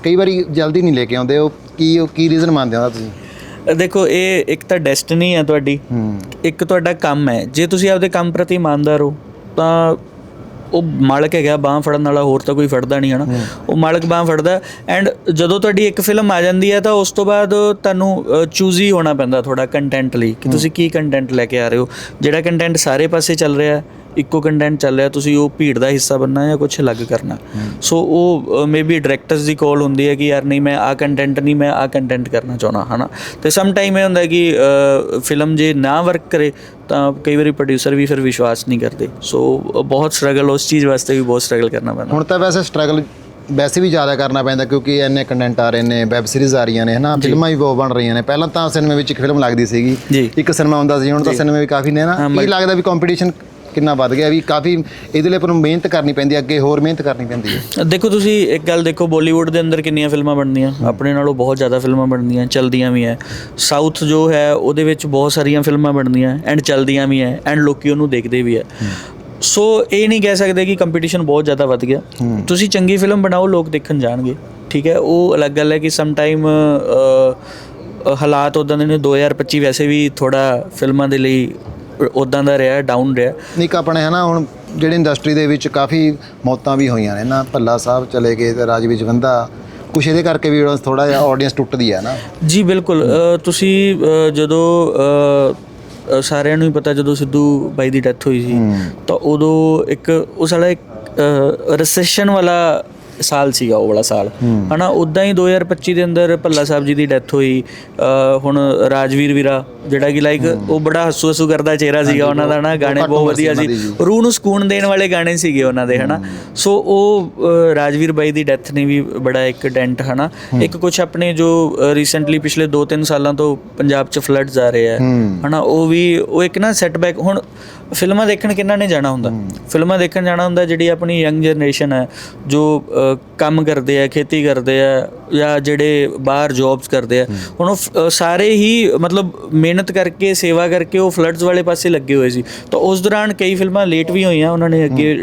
ਕਈ ਵਾਰੀ ਜਲਦੀ ਨਹੀਂ ਲੈ ਕੇ ਆਉਂਦੇ ਉਹ ਕੀ ਉਹ ਕੀ ਰੀਜ਼ਨ ਮੰਨਦੇ ਹੋ ਤੁਸੀਂ? ਦੇਖੋ ਇਹ ਇੱਕ ਤਾਂ ਡੈਸਟਨੀ ਹੈ ਤੁਹਾਡੀ। ਇੱਕ ਤੁਹਾਡਾ ਕੰਮ ਹੈ। ਜੇ ਤੁਸੀਂ ਆਪਦੇ ਕੰਮ ਪ੍ਰਤੀ ਇਮਾਨਦਾਰ ਹੋ ਤਾਂ ਉਹ ਮਾਲਕ ਹੈਗਾ ਬਾਹ ਫੜਨ ਵਾਲਾ ਹੋਰ ਤਾਂ ਕੋਈ ਫੜਦਾ ਨਹੀਂ ਹਨਾ? ਉਹ ਮਾਲਕ ਬਾਹ ਫੜਦਾ ਐਂਡ ਜਦੋਂ ਤੁਹਾਡੀ ਇੱਕ ਫਿਲਮ ਆ ਜਾਂਦੀ ਹੈ ਤਾਂ ਉਸ ਤੋਂ ਬਾਅਦ ਤੁਹਾਨੂੰ ਚੂਜ਼ੀ ਹੋਣਾ ਪੈਂਦਾ ਥੋੜਾ ਕੰਟੈਂਟ ਲਈ ਕਿ ਤੁਸੀਂ ਕੀ ਕੰਟੈਂਟ ਲੈ ਕੇ ਆ ਰਹੇ ਹੋ? ਜਿਹੜਾ ਕੰਟੈਂਟ ਸਾਰੇ ਪਾਸੇ ਚੱਲ ਰਿਹਾ ਹੈ ਇੱਕੋ ਕੰਟੈਂਟ ਚੱਲ ਰਿਹਾ ਤੁਸੀਂ ਉਹ ਭੀੜ ਦਾ ਹਿੱਸਾ ਬਣਨਾ ਜਾਂ ਕੁਝ ਅਲੱਗ ਕਰਨਾ। ਸੋ ਉਹ ਮੇਬੀ ਡਾਇਰੈਕਟਰਸ ਦੀ ਕਾਲ ਹੁੰਦੀ ਹੈ ਕਿ ਯਾਰ ਨਹੀਂ ਮੈਂ ਆ ਕੰਟੈਂਟ ਨਹੀਂ ਮੈਂ ਆ ਕੰਟੈਂਟ ਕਰਨਾ ਚਾਹਣਾ ਹਨਾ? ਤੇ ਸਮ ਟਾਈਮ ਇਹ ਹੁੰਦਾ ਕਿ ਫਿਲਮ ਜੇ ਨਾ ਵਰਕ ਕਰੇ ਤਾਂ ਕਈ ਵਾਰੀ ਪ੍ਰੋਡਿਊਸਰ ਵੀ ਫਿਰ ਵਿਸ਼ਵਾਸ ਨਹੀਂ ਕਰਦੇ। ਸੋ ਬਹੁਤ ਸਟਰਗਲ ਉਸ ਚੀਜ਼ ਵਾਸਤੇ ਵੀ ਬਹੁਤ ਸਟਰਗਲ ਕਰਨਾ ਪੈਂਦਾ। ਹੁਣ ਤਾਂ ਵੈਸੇ ਸਟਰਗਲ ਵੈਸੇ ਵੀ ਜ਼ਿਆਦਾ ਕਰਨਾ ਪੈਂਦਾ ਕਿਉਂਕਿ ਇੰਨੇ ਕੰਟੈਂਟ ਆ ਰਹੇ ਨੇ ਵੈਬ ਸੀਰੀਜ਼ ਆ ਰਹੀਆਂ ਨੇ ਹਨਾ? ਫਿਲਮਾਂ ਵੀ ਬਹੁਤ ਬਣ ਰਹੀਆਂ ਨੇ। ਪਹਿਲਾਂ ਤਾਂ ਸਿਨੇਮੇ ਵਿੱਚ ਇੱਕ ਫਿਲਮ ਲੱਗਦੀ ਸੀਗੀ। ਇੱਕ ਸਿਨੇਮਾ ਹੁੰਦਾ ਸੀ ਹੁਣ ਤਾਂ ਸਿਨੇਮੇ ਵੀ ਕਾਫੀ ਨੇ ਨਾ ਹਾਂ, ਕੀ ਮਲ- ਲੱਗਦਾ ਵੀ ਕੰਪੀਟੀਸ਼ਨ ਕਿੰਨਾ ਵੱਧ ਗਿਆ ਵੀ ਕਾਫੀ ਇਹਦੇ ਲਈ ਆਪਾਂ ਨੂੰ ਮਿਹਨਤ ਕਰਨੀ ਪੈਂਦੀ ਹੈ ਅੱਗੇ ਹੋਰ ਮਿਹਨਤ ਕਰਨੀ ਪੈਂਦੀ ਹੈ ਦੇਖੋ ਤੁਸੀਂ ਇੱਕ ਗੱਲ ਦੇਖੋ ਬਾਲੀਵੁੱਡ ਦੇ ਅੰਦਰ ਕਿੰਨੀਆਂ ਫਿਲਮਾਂ ਬਣਦੀਆਂ? ਆਪਣੇ ਨਾਲੋਂ ਬਹੁਤ ਜ਼ਿਆਦਾ ਫਿਲਮਾਂ ਬਣਦੀਆਂ ਚਲਦੀਆਂ ਵੀ ਹੈ ਸਾਊਥ ਜੋ ਹੈ ਉਹਦੇ ਵਿੱਚ ਬਹੁਤ ਸਾਰੀਆਂ ਫਿਲਮਾਂ ਬਣਦੀਆਂ ਐਂਡ ਚਲਦੀਆਂ ਵੀ ਹੈ ਐਂਡ ਲੋਕੀ ਉਹਨੂੰ ਦੇਖਦੇ ਵੀ ਹੈ। ਸੋ ਇਹ ਨਹੀਂ ਕਹਿ ਸਕਦੇ ਕਿ ਕੰਪੀਟੀਸ਼ਨ ਬਹੁਤ ਜ਼ਿਆਦਾ ਵੱਧ ਗਿਆ। ਤੁਸੀਂ ਚੰਗੀ ਫਿਲਮ ਬਣਾਓ ਲੋਕ ਦੇਖਣ ਜਾਣਗੇ ਠੀਕ ਹੈ ਉਹ ਅਲੱਗ ਗੱਲ ਹੈ ਕਿ ਸਮ ਟਾਈਮ ਹਾਲਾਤ ਉਦਾਂ ਦੇ ਨੇ 2025 ਵੈਸੇ ਵੀ ਥੋੜਾ ਫਿਲਮਾਂ ਦੇ ਲਈ ਉਦਾਂ ਦਾ ਰਿਹਾ ਡਾਊਨ ਰਿਹਾ। ਨਿੱਕ ਆਪਣੇ ਹਨਾ ਹੁਣ ਜਿਹੜੀ ਇੰਡਸਟਰੀ ਦੇ ਵਿੱਚ ਕਾਫੀ ਮੌਤਾਂ ਵੀ ਹੋਈਆਂ ਨੇ ਨਾ। ਭੱਲਾ ਸਾਹਿਬ ਚਲੇ ਗਏ ਤੇ ਰਾਜਵੀਰ ਜਵੰਦਾ ਕੁਛ ਇਹਦੇ ਕਰਕੇ ਵੀ ਥੋੜਾ ਜਿਹਾ ਆਡੀਅנס ਟੁੱਟਦੀ ਹੈ ਨਾ। ਜੀ ਬਿਲਕੁਲ। ਤੁਸੀਂ ਜਦੋਂ ਸਾਰਿਆਂ ਨੂੰ ਹੀ ਪਤਾ ਜਦੋਂ ਸਿੱਧੂ ਬਾਈ ਦੀ ਡੈਥ ਹੋਈ ਸੀ ਤਾਂ ਉਦੋਂ ਇੱਕ ਉਸ ਵਾਲਾ ਇੱਕ ਰੈਸੈਸ਼ਨ ਵਾਲਾ ਸਾਲ ਸੀਗਾ ਉਹ ਵਾਲਾ ਸਾਲ। ਹਨਾ ਉਦਾਂ ਹੀ 2025 ਦੇ ਅੰਦਰ ਭੱਲਾ ਸਾਹਿਬ ਜੀ ਦੀ ਡੈਥ ਹੋਈ। ਹੁਣ ਰਾਜਵੀਰ ਵੀਰਾ ਜਿਹੜਾ ਕਿ ਲਾਈਕ ਉਹ ਬੜਾ ਹੱਸੂ ਹੱਸੂ ਕਰਦਾ ਚਿਹਰਾ ਸੀਗਾ ਉਹਨਾਂ ਦਾ ਨਾ ਗਾਣੇ ਬਹੁਤ ਵਧੀਆ ਸੀ। ਰੂਹ ਨੂੰ ਸਕੂਨ ਦੇਣ ਵਾਲੇ ਗਾਣੇ ਸੀਗੇ ਉਹਨਾਂ ਦੇ ਹਨਾ। ਸੋ ਉਹ ਰਾਜਵੀਰ ਬਾਈ ਦੀ ਡੈਥ ਨੇ ਵੀ ਬੜਾ ਇੱਕ ਡੈਂਟ ਹਨਾ। ਇੱਕ ਕੁਝ ਆਪਣੇ ਜੋ ਰੀਸੈਂਟਲੀ ਪਿਛਲੇ 2-3 ਸਾਲਾਂ ਤੋਂ ਪੰਜਾਬ 'ਚ ਫਲੱਡਸ ਆ ਰਹੇ ਆ ਹਨਾ। ਉਹ ਵੀ ਉਹ ਇੱਕ ਨਾ ਸੈਟਬੈਕ ਹੁਣ ਫਿਲਮਾਂ ਦੇਖਣ ਕਿੰਨਾ ਨੇ ਜਾਣਾ ਹੁੰਦਾ। ਫਿਲਮਾਂ ਦੇਖਣ ਜਾਣਾ ਹੁੰਦਾ ਜਿਹੜੀ ਆਪਣੀ ਯੰਗ ਜਨਰੇਸ਼ਨ ਹੈ ਜੋ ਕੰਮ ਕਰਦੇ ਆ ਖੇਤੀ ਕਰਦੇ ਆ ਜਾਂ ਜਿਹੜੇ ਬਾਹਰ ਜੌਬਸ ਕਰਦੇ ਆ ਹੁਣ ਉਹ ਸਾਰੇ ਹੀ ਮਤਲਬ ਮਿਹਨਤ ਕਰਕੇ ਸੇਵਾ ਕਰਕੇ ਉਹ ਫਲੱਡਸ ਵਾਲੇ ਪਾਸੇ ਲੱਗੇ ਹੋਏ ਸੀ। ਤਾਂ ਉਸ ਦੌਰਾਨ ਕਈ ਫਿਲਮਾਂ ਲੇਟ ਵੀ ਹੋਈਆਂ ਉਹਨਾਂ ਨੇ ਅੱਗੇ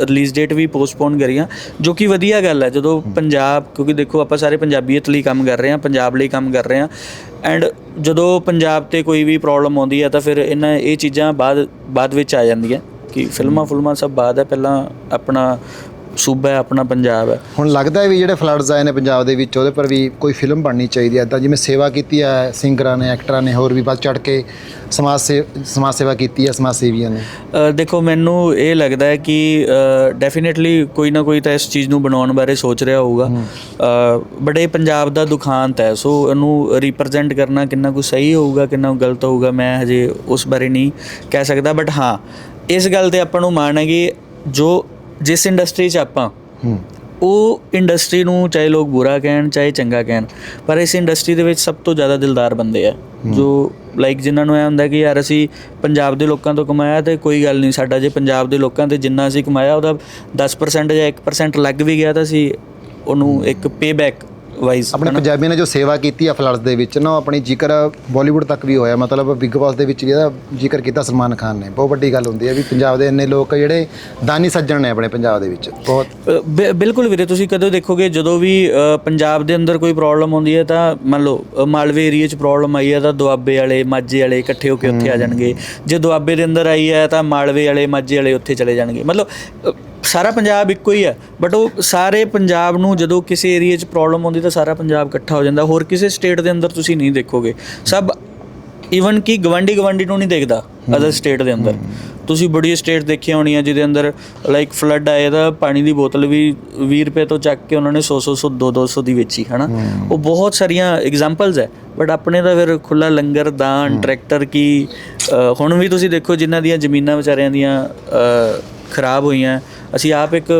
ਰਿਲੀਜ਼ ਡੇਟ ਵੀ ਪੋਸਟਪੋਨ ਕਰੀਆਂ ਜੋ ਕਿ ਵਧੀਆ ਗੱਲ ਹੈ। ਜਦੋਂ ਪੰਜਾਬ ਕਿਉਂਕਿ ਦੇਖੋ ਆਪਾਂ ਸਾਰੇ ਪੰਜਾਬੀਅਤ ਲਈ ਕੰਮ ਕਰ ਰਹੇ ਹਾਂ ਪੰਜਾਬ ਲਈ ਕੰਮ ਕਰ ਰਹੇ ਹਾਂ। ਐਂਡ ਜਦੋਂ ਪੰਜਾਬ ਤੇ ਕੋਈ ਵੀ ਪ੍ਰੋਬਲਮ ਆਉਂਦੀ ਹੈ ਤਾਂ ਫਿਰ ਇਹਨਾਂ ਇਹ ਚੀਜ਼ਾਂ ਬਾਅਦ ਬਾਅਦ ਵਿੱਚ ਆ ਜਾਂਦੀਆਂ ਕਿ ਫਿਲਮਾਂ ਫੁਲਮਾਂ ਸਭ ਬਾਅਦ ਹੈ ਪਹਿਲਾਂ ਆਪਣਾ ਸੂਬਾ ਹੈ ਆਪਣਾ ਪੰਜਾਬ ਹੈ। ਹੁਣ ਲੱਗਦਾ ਹੈ ਵੀ ਜਿਹੜੇ ਫਲੱਡਸ ਆਏ ਨੇ ਪੰਜਾਬ ਦੇ ਵਿੱਚ ਉਹਦੇ ਪਰ ਵੀ ਕੋਈ ਫਿਲਮ ਬਣਨੀ ਚਾਹੀਦੀ ਹੈ। ਤਾਂ ਜਿਵੇਂ ਸੇਵਾ ਕੀਤੀ ਹੈ ਸਿੰਗਰਾਂ ਨੇ ਐਕਟਰਾਂ ਨੇ ਹੋਰ ਵੀ ਵੱਧ ਚੜ ਕੇ ਸਮਾਜ ਸੇ ਸਮਾਜ ਸੇਵਾ ਕੀਤੀ ਹੈ ਸਮਾਜ ਸੇਵੀਆਂ ਨੇ। ਦੇਖੋ ਮੈਨੂੰ ਇਹ ਲੱਗਦਾ ਹੈ ਕਿ ਡੈਫੀਨਿਟਲੀ ਕੋਈ ਨਾ ਕੋਈ ਤਾਂ ਇਸ ਚੀਜ਼ ਨੂੰ ਬਣਾਉਣ ਬਾਰੇ ਸੋਚ ਰਿਹਾ ਹੋਊਗਾ। ਇਹ ਪੰਜਾਬ ਦਾ ਦੁਖਾਂਤ ਹੈ। ਸੋ ਇਹਨੂੰ ਰਿਪਰੈਜ਼ੈਂਟ ਕਰਨਾ ਕਿੰਨਾ ਕੁ ਸਹੀ ਹੋਊਗਾ ਕਿੰਨਾ ਕੁ ਗਲਤ ਹੋਊਗਾ ਮੈਂ ਹਜੇ ਉਸ ਬਾਰੇ ਨਹੀਂ ਕਹਿ ਸਕਦਾ। ਬਟ ਹਾਂ ਇਸ ਗੱਲ ਤੇ ਆਪਾਂ ਨੂੰ ਮਾਣ ਹੈ ਕਿ ਜੋ ਜਿਸ ਇੰਡਸਟਰੀ 'ਚ ਆਪਾਂ ਉਹ ਇੰਡਸਟਰੀ ਨੂੰ ਚਾਹੇ ਲੋਕ ਬੁਰਾ ਕਹਿਣ ਚਾਹੇ ਚੰਗਾ ਕਹਿਣ ਪਰ ਇਸ ਇੰਡਸਟਰੀ ਦੇ ਵਿੱਚ ਸਭ ਤੋਂ ਜ਼ਿਆਦਾ ਦਿਲਦਾਰ ਬੰਦੇ ਆ। ਜੋ ਲਾਈਕ ਜਿਨ੍ਹਾਂ ਨੂੰ ਇਹ ਹੁੰਦਾ ਕਿ ਯਾਰ ਅਸੀਂ ਪੰਜਾਬ ਦੇ ਲੋਕਾਂ ਤੋਂ ਕਮਾਇਆ ਤੇ ਕੋਈ ਗੱਲ ਨਹੀਂ ਸਾਡਾ ਜੇ ਪੰਜਾਬ ਦੇ ਲੋਕਾਂ ਤੇ ਜਿੰਨਾ ਅਸੀਂ ਕਮਾਇਆ ਉਹਦਾ 10% ਜਾਂ 1% ਲੱਗ ਵੀ ਗਿਆ ਤਾਂ ਅਸੀਂ ਉਹਨੂੰ ਇੱਕ ਪੇਬੈਕ ਵਾਈਜ਼ ਆਪਣੇ ਪੰਜਾਬੀਆਂ ਨੇ ਜੋ ਸੇਵਾ ਕੀਤੀ ਹੈ ਫਲੱਡਸ ਦੇ ਵਿੱਚ ਨਾ ਉਹ ਆਪਣੀ ਜ਼ਿਕਰ ਬਾਲੀਵੁੱਡ ਤੱਕ ਵੀ ਹੋਇਆ ਮਤਲਬ ਬਿਗ ਬਾਸ ਦੇ ਵਿੱਚ ਵੀ ਇਹਦਾ ਜ਼ਿਕਰ ਕੀਤਾ ਸਲਮਾਨ ਖਾਨ ਨੇ। ਬਹੁਤ ਵੱਡੀ ਗੱਲ ਹੁੰਦੀ ਹੈ ਵੀ ਪੰਜਾਬ ਦੇ ਇੰਨੇ ਲੋਕ ਜਿਹੜੇ ਦਾਨੀ ਸੱਜਣ ਨੇ ਆਪਣੇ ਪੰਜਾਬ ਦੇ ਵਿੱਚ। ਬਹੁਤ ਬਿਲਕੁਲ ਵੀਰੇ ਤੁਸੀਂ ਕਦੋਂ ਦੇਖੋਗੇ ਜਦੋਂ ਵੀ ਪੰਜਾਬ ਦੇ ਅੰਦਰ ਕੋਈ ਪ੍ਰੋਬਲਮ ਆਉਂਦੀ ਹੈ ਤਾਂ ਮੰਨ ਲਓ ਮਾਲਵੇ ਏਰੀਆ 'ਚ ਪ੍ਰੋਬਲਮ ਆਈ ਹੈ ਤਾਂ ਦੁਆਬੇ ਵਾਲੇ ਮਾਝੇ ਵਾਲੇ ਇਕੱਠੇ ਹੋ ਕੇ ਉੱਥੇ ਆ ਜਾਣਗੇ। ਜੇ ਦੁਆਬੇ ਦੇ ਅੰਦਰ ਆਈ ਹੈ ਤਾਂ ਮਾਲਵੇ ਵਾਲੇ ਮਾਝੇ ਵਾਲੇ ਉੱਥੇ ਚਲੇ ਜਾਣਗੇ। ਮਤਲਬ ਸਾਰਾ ਪੰਜਾਬ ਇੱਕੋ ਹੀ ਹੈ ਬਟ ਉਹ ਸਾਰੇ ਪੰਜਾਬ ਨੂੰ ਜਦੋਂ ਕਿਸੇ ਏਰੀਆ 'ਚ ਪ੍ਰੋਬਲਮ ਆਉਂਦੀ ਤਾਂ ਸਾਰਾ ਪੰਜਾਬ ਇਕੱਠਾ ਹੋ ਜਾਂਦਾ। ਹੋਰ ਕਿਸੇ ਸਟੇਟ ਦੇ ਅੰਦਰ ਤੁਸੀਂ ਨਹੀਂ ਦੇਖੋਗੇ। ਸਭ ਈਵਨ ਕਿ ਗਵੰਡੀ ਗਵੰਡੀ ਨੂੰ ਨਹੀਂ ਦੇਖਦਾ ਅਦਰ ਸਟੇਟ ਦੇ ਅੰਦਰ। ਤੁਸੀਂ ਬੜੀ ਸਟੇਟ ਦੇਖੀਆਂ ਹੋਣੀਆਂ ਜਿਹਦੇ ਅੰਦਰ ਲਾਈਕ ਫਲੱਡ ਆਇਆ ਤਾਂ ਪਾਣੀ ਦੀ ਬੋਤਲ ਵੀ 20 ਰੁਪਏ ਤੋਂ ਚੱਕ ਕੇ ਉਹਨਾਂ ਨੇ 100 100 200 200 ਦੀ ਵੇਚੀ ਹਨਾ? ਉਹ ਬਹੁਤ ਸਾਰੀਆਂ ਐਗਜ਼ਾਮਪਲਸ ਹੈ ਬਟ ਆਪਣੇ ਤਾਂ ਫਿਰ ਖੁੱਲਾ ਲੰਗਰ ਦਾਨ ਟਰੈਕਟਰ ਕੀ ਹੁਣ ਵੀ ਤੁਸੀਂ ਦੇਖੋ ਜਿਨ੍ਹਾਂ ਦੀਆਂ ਜ਼ਮੀਨਾਂ ਵਿਚਾਰਿਆਂ ਦੀਆਂ ਖਰਾਬ ਹੋਈਆਂ ਅਸੀਂ ਆਪ ਇੱਕ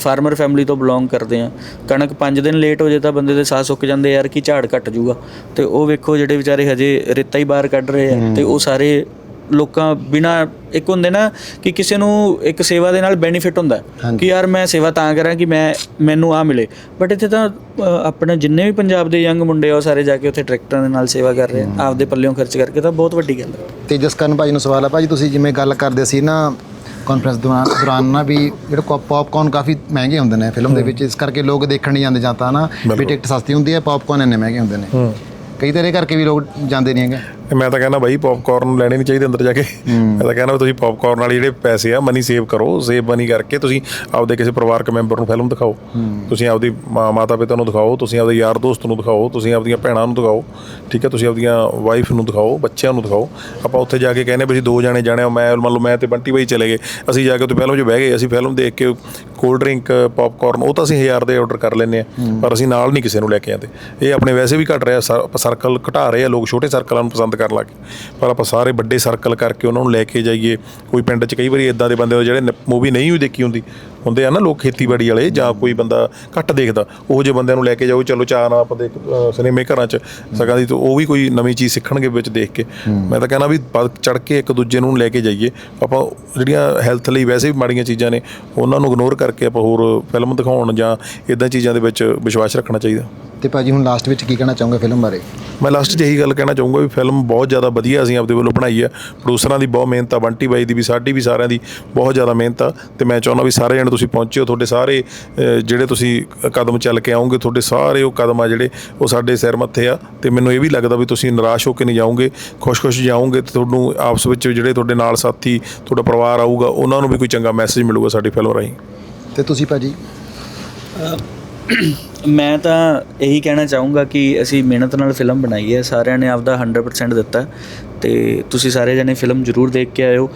ਫਾਰਮਰ ਫੈਮਿਲੀ ਤੋਂ ਬਿਲੋਂਗ ਕਰਦੇ ਹਾਂ। ਕਣਕ 5 ਦਿਨ ਲੇਟ ਹੋ ਜੇ ਤਾਂ ਬੰਦੇ ਦੇ ਸਾਹ ਸੁੱਕ ਜਾਂਦੇ ਯਾਰ ਕਿ ਝਾੜ ਘਟ ਜੂਗਾ? ਤੇ ਉਹ ਵੇਖੋ ਜਿਹੜੇ ਵਿਚਾਰੇ ਹਜੇ ਰੇਤਾ ਹੀ ਬਾਹਰ ਕੱਢ ਰਹੇ ਆ ਤੇ ਉਹ ਸਾਰੇ ਲੋਕਾਂ ਬਿਨਾ ਇੱਕ ਹੁੰਦੇ ਨਾ ਕਿ ਕਿਸੇ ਨੂੰ ਇੱਕ ਸੇਵਾ ਦੇ ਨਾਲ ਬੈਨੀਫਿਟ ਹੁੰਦਾ। ਕਿ ਯਾਰ ਮੈਂ ਸੇਵਾ ਤਾਂ ਕਰਾਂ ਕਿ ਮੈਂ ਮੈਨੂੰ ਆ ਮਿਲੇ। ਬਟ ਇੱਥੇ ਤਾਂ ਆਪਣੇ ਜਿੰਨੇ ਵੀ ਪੰਜਾਬ ਦੇ ਯੰਗ ਮੁੰਡੇ ਆ ਉਹ ਸਾਰੇ ਜਾ ਕੇ ਉੱਥੇ ਟਰੈਕਟਰਾਂ ਦੇ ਨਾਲ ਸੇਵਾ ਕਰ ਰਹੇ ਆ। ਆਪਦੇ ਪੱਲਿਓਂ ਖਰਚ ਕਰਕੇ ਤਾਂ ਬਹੁਤ ਵੱਡੀ ਗੱਲ ਹੈ ਤੇ ਜਸਕਰਨ ਭਾਜੀ ਨੂੰ ਸਵਾਲ ਆ ਭਾਜੀ ਤੁਸੀਂ ਜਿਵੇਂ ਗੱਲ ਕਰਦੇ ਸੀ ਨਾ ਕਾਨਫਰੰਸ ਦੌਰਾਨ ਦੌਰਾਨ ਨਾ ਵੀ ਜਿਹੜੇ ਪੌਪਕਾਰਨ ਕਾਫੀ ਮਹਿੰਗੇ ਹੁੰਦੇ ਨੇ ਫਿਲਮ ਦੇ ਵਿੱਚ ਇਸ ਕਰਕੇ ਲੋਕ ਦੇਖਣ ਨਹੀਂ ਜਾਂਦੇ ਜਾਂ ਤਾਂ ਨਾ ਵੀ ਟਿਕਟ ਸਸਤੀ ਹੁੰਦੀ ਹੈ ਪੌਪਕਾਰਨ ਇੰਨੇ ਮਹਿੰਗੇ ਹੁੰਦੇ ਨੇ। ਕਈ ਤਰ੍ਹਾਂ ਕਰਕੇ ਵੀ ਲੋਕ ਜਾਂਦੇ ਨਹੀਂ ਹੈਗੇ। ਤੇ ਮੈਂ ਤਾਂ ਕਹਿੰਦਾ ਬਾਈ ਪੌਪਕਾਰਨ ਲੈਣੇ ਨਹੀਂ ਚਾਹੀਦੇ ਅੰਦਰ ਜਾ ਕੇ। ਮੈਂ ਤਾਂ ਕਹਿੰਦਾ ਤੁਸੀਂ ਪੌਪਕਾਰਨ ਵਾਲੇ ਜਿਹੜੇ ਪੈਸੇ ਆ ਮਨੀ ਸੇਵ ਕਰੋ ਸੇਵ ਮਨੀ ਕਰਕੇ ਤੁਸੀਂ ਆਪਦੇ ਕਿਸੇ ਪਰਿਵਾਰਕ ਮੈਂਬਰ ਨੂੰ ਫਿਲਮ ਦਿਖਾਓ। ਤੁਸੀਂ ਆਪਦੀ ਮਾਤਾ ਪਿਤਾ ਨੂੰ ਦਿਖਾਓ ਤੁਸੀਂ ਆਪਦੇ ਯਾਰ ਦੋਸਤ ਨੂੰ ਦਿਖਾਓ ਤੁਸੀਂ ਆਪਦੀਆਂ ਭੈਣਾਂ ਨੂੰ ਦਿਖਾਓ ਠੀਕ ਹੈ? ਤੁਸੀਂ ਆਪਦੀਆਂ ਵਾਈਫ ਨੂੰ ਦਿਖਾਓ ਬੱਚਿਆਂ ਨੂੰ ਦਿਖਾਓ। ਆਪਾਂ ਉੱਥੇ ਜਾ ਕੇ ਕਹਿੰਦੇ ਵੀ ਅਸੀਂ ਦੋ ਜਾਣੇ ਜਾਣੇ ਆ, ਮੈਂ ਮੰਨ ਲਓ ਮੈਂ ਤੇ ਬੰਟੀ ਬਾਈ ਚਲੇ ਗਏ। ਅਸੀਂ ਜਾ ਕੇ ਉੱਥੇ ਫਿਲਮ 'ਚ ਬਹਿ ਗਏ ਅਸੀਂ ਫਿਲਮ ਦੇਖ ਕੇ ਕੋਲਡ ਡਰਿੰਕ ਪੌਪਕਾਰਨ ਉਹ ਤਾਂ ਅਸੀਂ 1000 ਦੇ ਆਰਡਰ ਕਰ ਲੈਂਦੇ ਆ ਪਰ ਅਸੀਂ ਨਾਲ ਨਹੀਂ ਕਿਸੇ ਨੂੰ ਲੈ ਕੇ ਆਉਂਦੇ। ਇਹ ਆਪਣੇ ਵੈਸੇ ਵੀ ਘਟ ਰਿਹਾ ਸਰਕਲ ਘਟਾ ਰਹੇ ਆ ਲੋਕ ਛੋਟੇ ਸਰਕਲਾਂ ਨੂੰ ਪਸੰਦ ਕਰਨ ਲੱਗੇ ਪਰ ਆਪਾਂ ਸਾਰੇ ਵੱਡੇ ਸਰਕਲ ਕਰਕੇ ਉਹਨਾਂ ਨੂੰ ਲੈ ਕੇ ਜਾਈਏ। ਕੋਈ ਪਿੰਡ 'ਚ ਕਈ ਵਾਰੀ ਇਦਾਂ ਦੇ ਬੰਦੇ ਹੋ ਜਿਹੜੇ ਮੂਵੀ ਨਹੀਂ ਵੀ ਦੇਖੀ ਹੁੰਦੀ। ਹੁੰਦੇ ਆ ਨਾ ਲੋਕ ਖੇਤੀਬਾੜੀ ਵਾਲੇ ਜਾਂ ਕੋਈ ਬੰਦਾ ਘੱਟ ਦੇਖਦਾ ਉਹ ਜਿਹੇ ਬੰਦਿਆਂ ਨੂੰ ਲੈ ਕੇ ਜਾਓ ਚਲੋ ਚਾਹ ਨਾਲ ਆਪਾਂ ਅ, ਸਿਨੇਮੇ ਘਰਾਂ 'ਚ ਸਕਾਂ ਦੀ ਤਾਂ ਉਹ ਵੀ ਕੋਈ ਨਵੀਂ ਚੀਜ਼ ਸਿੱਖਣਗੇ ਵਿੱਚ ਦੇਖ ਕੇ। ਮੈਂ ਤਾਂ ਕਹਿੰਦਾ ਵੀ ਚੜ ਕੇ ਇੱਕ ਦੂਜੇ ਨੂੰ ਲੈ ਕੇ ਜਾਈਏ। ਆਪਾਂ ਜਿਹੜੀਆਂ ਹੈਲਥ ਲਈ ਵੈਸੇ ਵੀ ਮਾੜੀਆਂ ਚੀਜ਼ਾਂ ਨੇ ਉਹਨਾਂ ਨੂੰ ਇਗਨੋਰ ਕਰਕੇ ਆਪਾਂ ਹੋਰ ਫਿਲਮ ਦਿਖਾਉਣ ਜਾਂ ਇਦਾਂ ਚੀਜ਼ਾਂ ਦੇ ਵਿੱਚ ਵਿਸ਼ਵਾਸ ਰੱਖਣਾ ਚਾਹੀਦਾ। ਤੇ ਭਾਜੀ ਹੁਣ ਲਾਸਟ ਵਿੱਚ ਕੀ ਕਹਿਣਾ ਚਾਹੋਗੇ ਫਿਲਮ ਬਾਰੇ? ਮੈਂ ਲਾਸਟ 'ਚ ਇਹੀ ਗੱਲ ਕਹਿਣਾ ਚਾਹੂੰਗਾ ਵੀ ਫਿਲਮ ਬਹੁਤ ਜ਼ਿਆਦਾ ਵਧੀਆ ਅਸੀਂ ਆਪਦੇ ਵੱਲੋਂ ਬਣਾਈ ਹੈ ਪ੍ਰੋਡਿਊਸਰਾਂ ਦੀ ਬਹੁਤ ਮਿਹਨਤ ਆ ਬੰਟੀ ਬਾਈ ਦੀ ਵੀ ਸਾਡੀ ਵੀ ਸਾਰਿਆਂ ਦੀ ਬਹੁਤ ਜ਼ਿਆਦਾ ਮਿਹਨਤ ਆ। ਤੇ ਮੈਂ ਚਾਹੁੰਦਾ ਵੀ ਸਾਰੇ ਜਣੇ ਤੁਸੀਂ ਪਹੁੰਚਿਓ ਤੁਹਾਡੇ ਸਾਰੇ ਜਿਹੜੇ ਤੁਸੀਂ ਕਦਮ ਚੱਲ ਕੇ ਆਓਗੇ ਤੁਹਾਡੇ ਸਾਰੇ ਉਹ ਕਦਮ ਆ ਜਿਹੜੇ ਉਹ ਸਾਡੇ ਸਿਰ ਮੱਥੇ ਆ। ਤੇ ਮੈਨੂੰ ਇਹ ਵੀ ਲੱਗਦਾ ਵੀ ਤੁਸੀਂ ਨਿਰਾਸ਼ ਹੋ ਕੇ ਨਹੀਂ ਜਾਓਗੇ ਖੁਸ਼-ਖੁਸ਼ ਜਾਓਗੇ ਤੇ ਤੁਹਾਨੂੰ ਆਪਸ ਵਿੱਚ ਜਿਹੜੇ ਤੁਹਾਡੇ ਨਾਲ ਸਾਥੀ ਤੁਹਾਡਾ ਪਰਿਵਾਰ ਆਊਗਾ ਉਹਨਾਂ ਨੂੰ ਵੀ ਕੋਈ ਚੰਗਾ ਮੈਸੇਜ ਮਿਲੂਗਾ ਸਾਡੀ ਫਿਲਮ ਰਾਹੀਂ। ਤੇ ਤੁਸੀਂ ਭਾਜੀ? ਮੈਂ ਤਾਂ ਇਹੀ ਕਹਿਣਾ ਚਾਹੂੰਗਾ ਕਿ ਅਸੀਂ ਮਿਹਨਤ ਨਾਲ ਫਿਲਮ ਬਣਾਈ ਹੈ ਸਾਰਿਆਂ ਨੇ ਆਪਦਾ 100% ਦਿੱਤਾ। ਤੇ ਤੁਸੀਂ ਸਾਰੇ ਜਣੇ ਫਿਲਮ ਜ਼ਰੂਰ ਦੇਖ ਕੇ ਆਇਓ।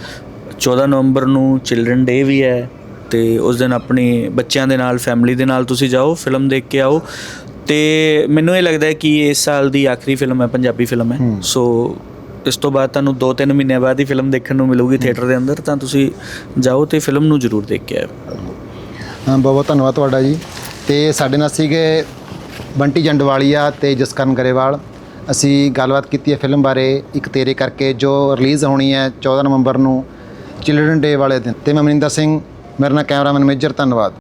14 ਨਵੰਬਰ ਨੂੰ ਚਿਲਡਰਨ ਡੇ ਵੀ ਹੈ ਤੇ ਉਸ ਦਿਨ ਆਪਣੀ ਬੱਚਿਆਂ ਦੇ ਨਾਲ ਫੈਮਿਲੀ ਦੇ ਨਾਲ ਤੁਸੀਂ ਜਾਓ ਫਿਲਮ ਦੇਖ ਕੇ ਆਓ। ਤੇ ਮੈਨੂੰ ਇਹ ਲੱਗਦਾ ਹੈ ਕਿ ਇਸ ਸਾਲ ਦੀ ਆਖਰੀ ਫਿਲਮ ਹੈ ਪੰਜਾਬੀ ਫਿਲਮ ਹੈ। ਸੋ ਇਸ ਤੋਂ ਬਾਅਦ ਤੁਹਾਨੂੰ 2-3 ਮਹੀਨਿਆਂ ਬਾਅਦ ਹੀ ਫਿਲਮ ਦੇਖਣ ਨੂੰ ਮਿਲੂਗੀ ਥੀਏਟਰ ਦੇ ਅੰਦਰ ਤਾਂ ਤੁਸੀਂ ਜਾਓ ਤੇ ਫਿਲਮ ਨੂੰ ਜ਼ਰੂਰ ਦੇਖ ਕੇ ਆਇਓ। ਹਾਂ ਬਹੁਤ ਬਹੁਤ ਧੰਨਵਾਦ ਤੁਹਾਡਾ ਜੀ। ਤੇ ਸਾਡੇ ਨਾਲ ਸੀਗੇ ਬੰਟੀ ਜੰਡਵਾਲੀਆ ਤੇ ਜਸਕਰਨ ਗਰੇਵਾਲ। ਅਸੀਂ ਗੱਲਬਾਤ ਕੀਤੀ ਹੈ ਫਿਲਮ ਬਾਰੇ ਇੱਕ ਤੇਰੇ ਕਰਕੇ ਜੋ ਰਿਲੀਜ਼ ਹੋਣੀ ਹੈ 14 ਨਵੰਬਰ ਨੂੰ ਚਿਲਡਰਨ ਡੇ ਵਾਲੇ ਦਿਨ। ਤੇ ਮੈਂ ਮਨਿੰਦਰ ਸਿੰਘ ਮੇਰੇ ਨਾਲ ਕੈਮਰਾਮੈਨ ਮੇਜਰ ਧੰਨਵਾਦ।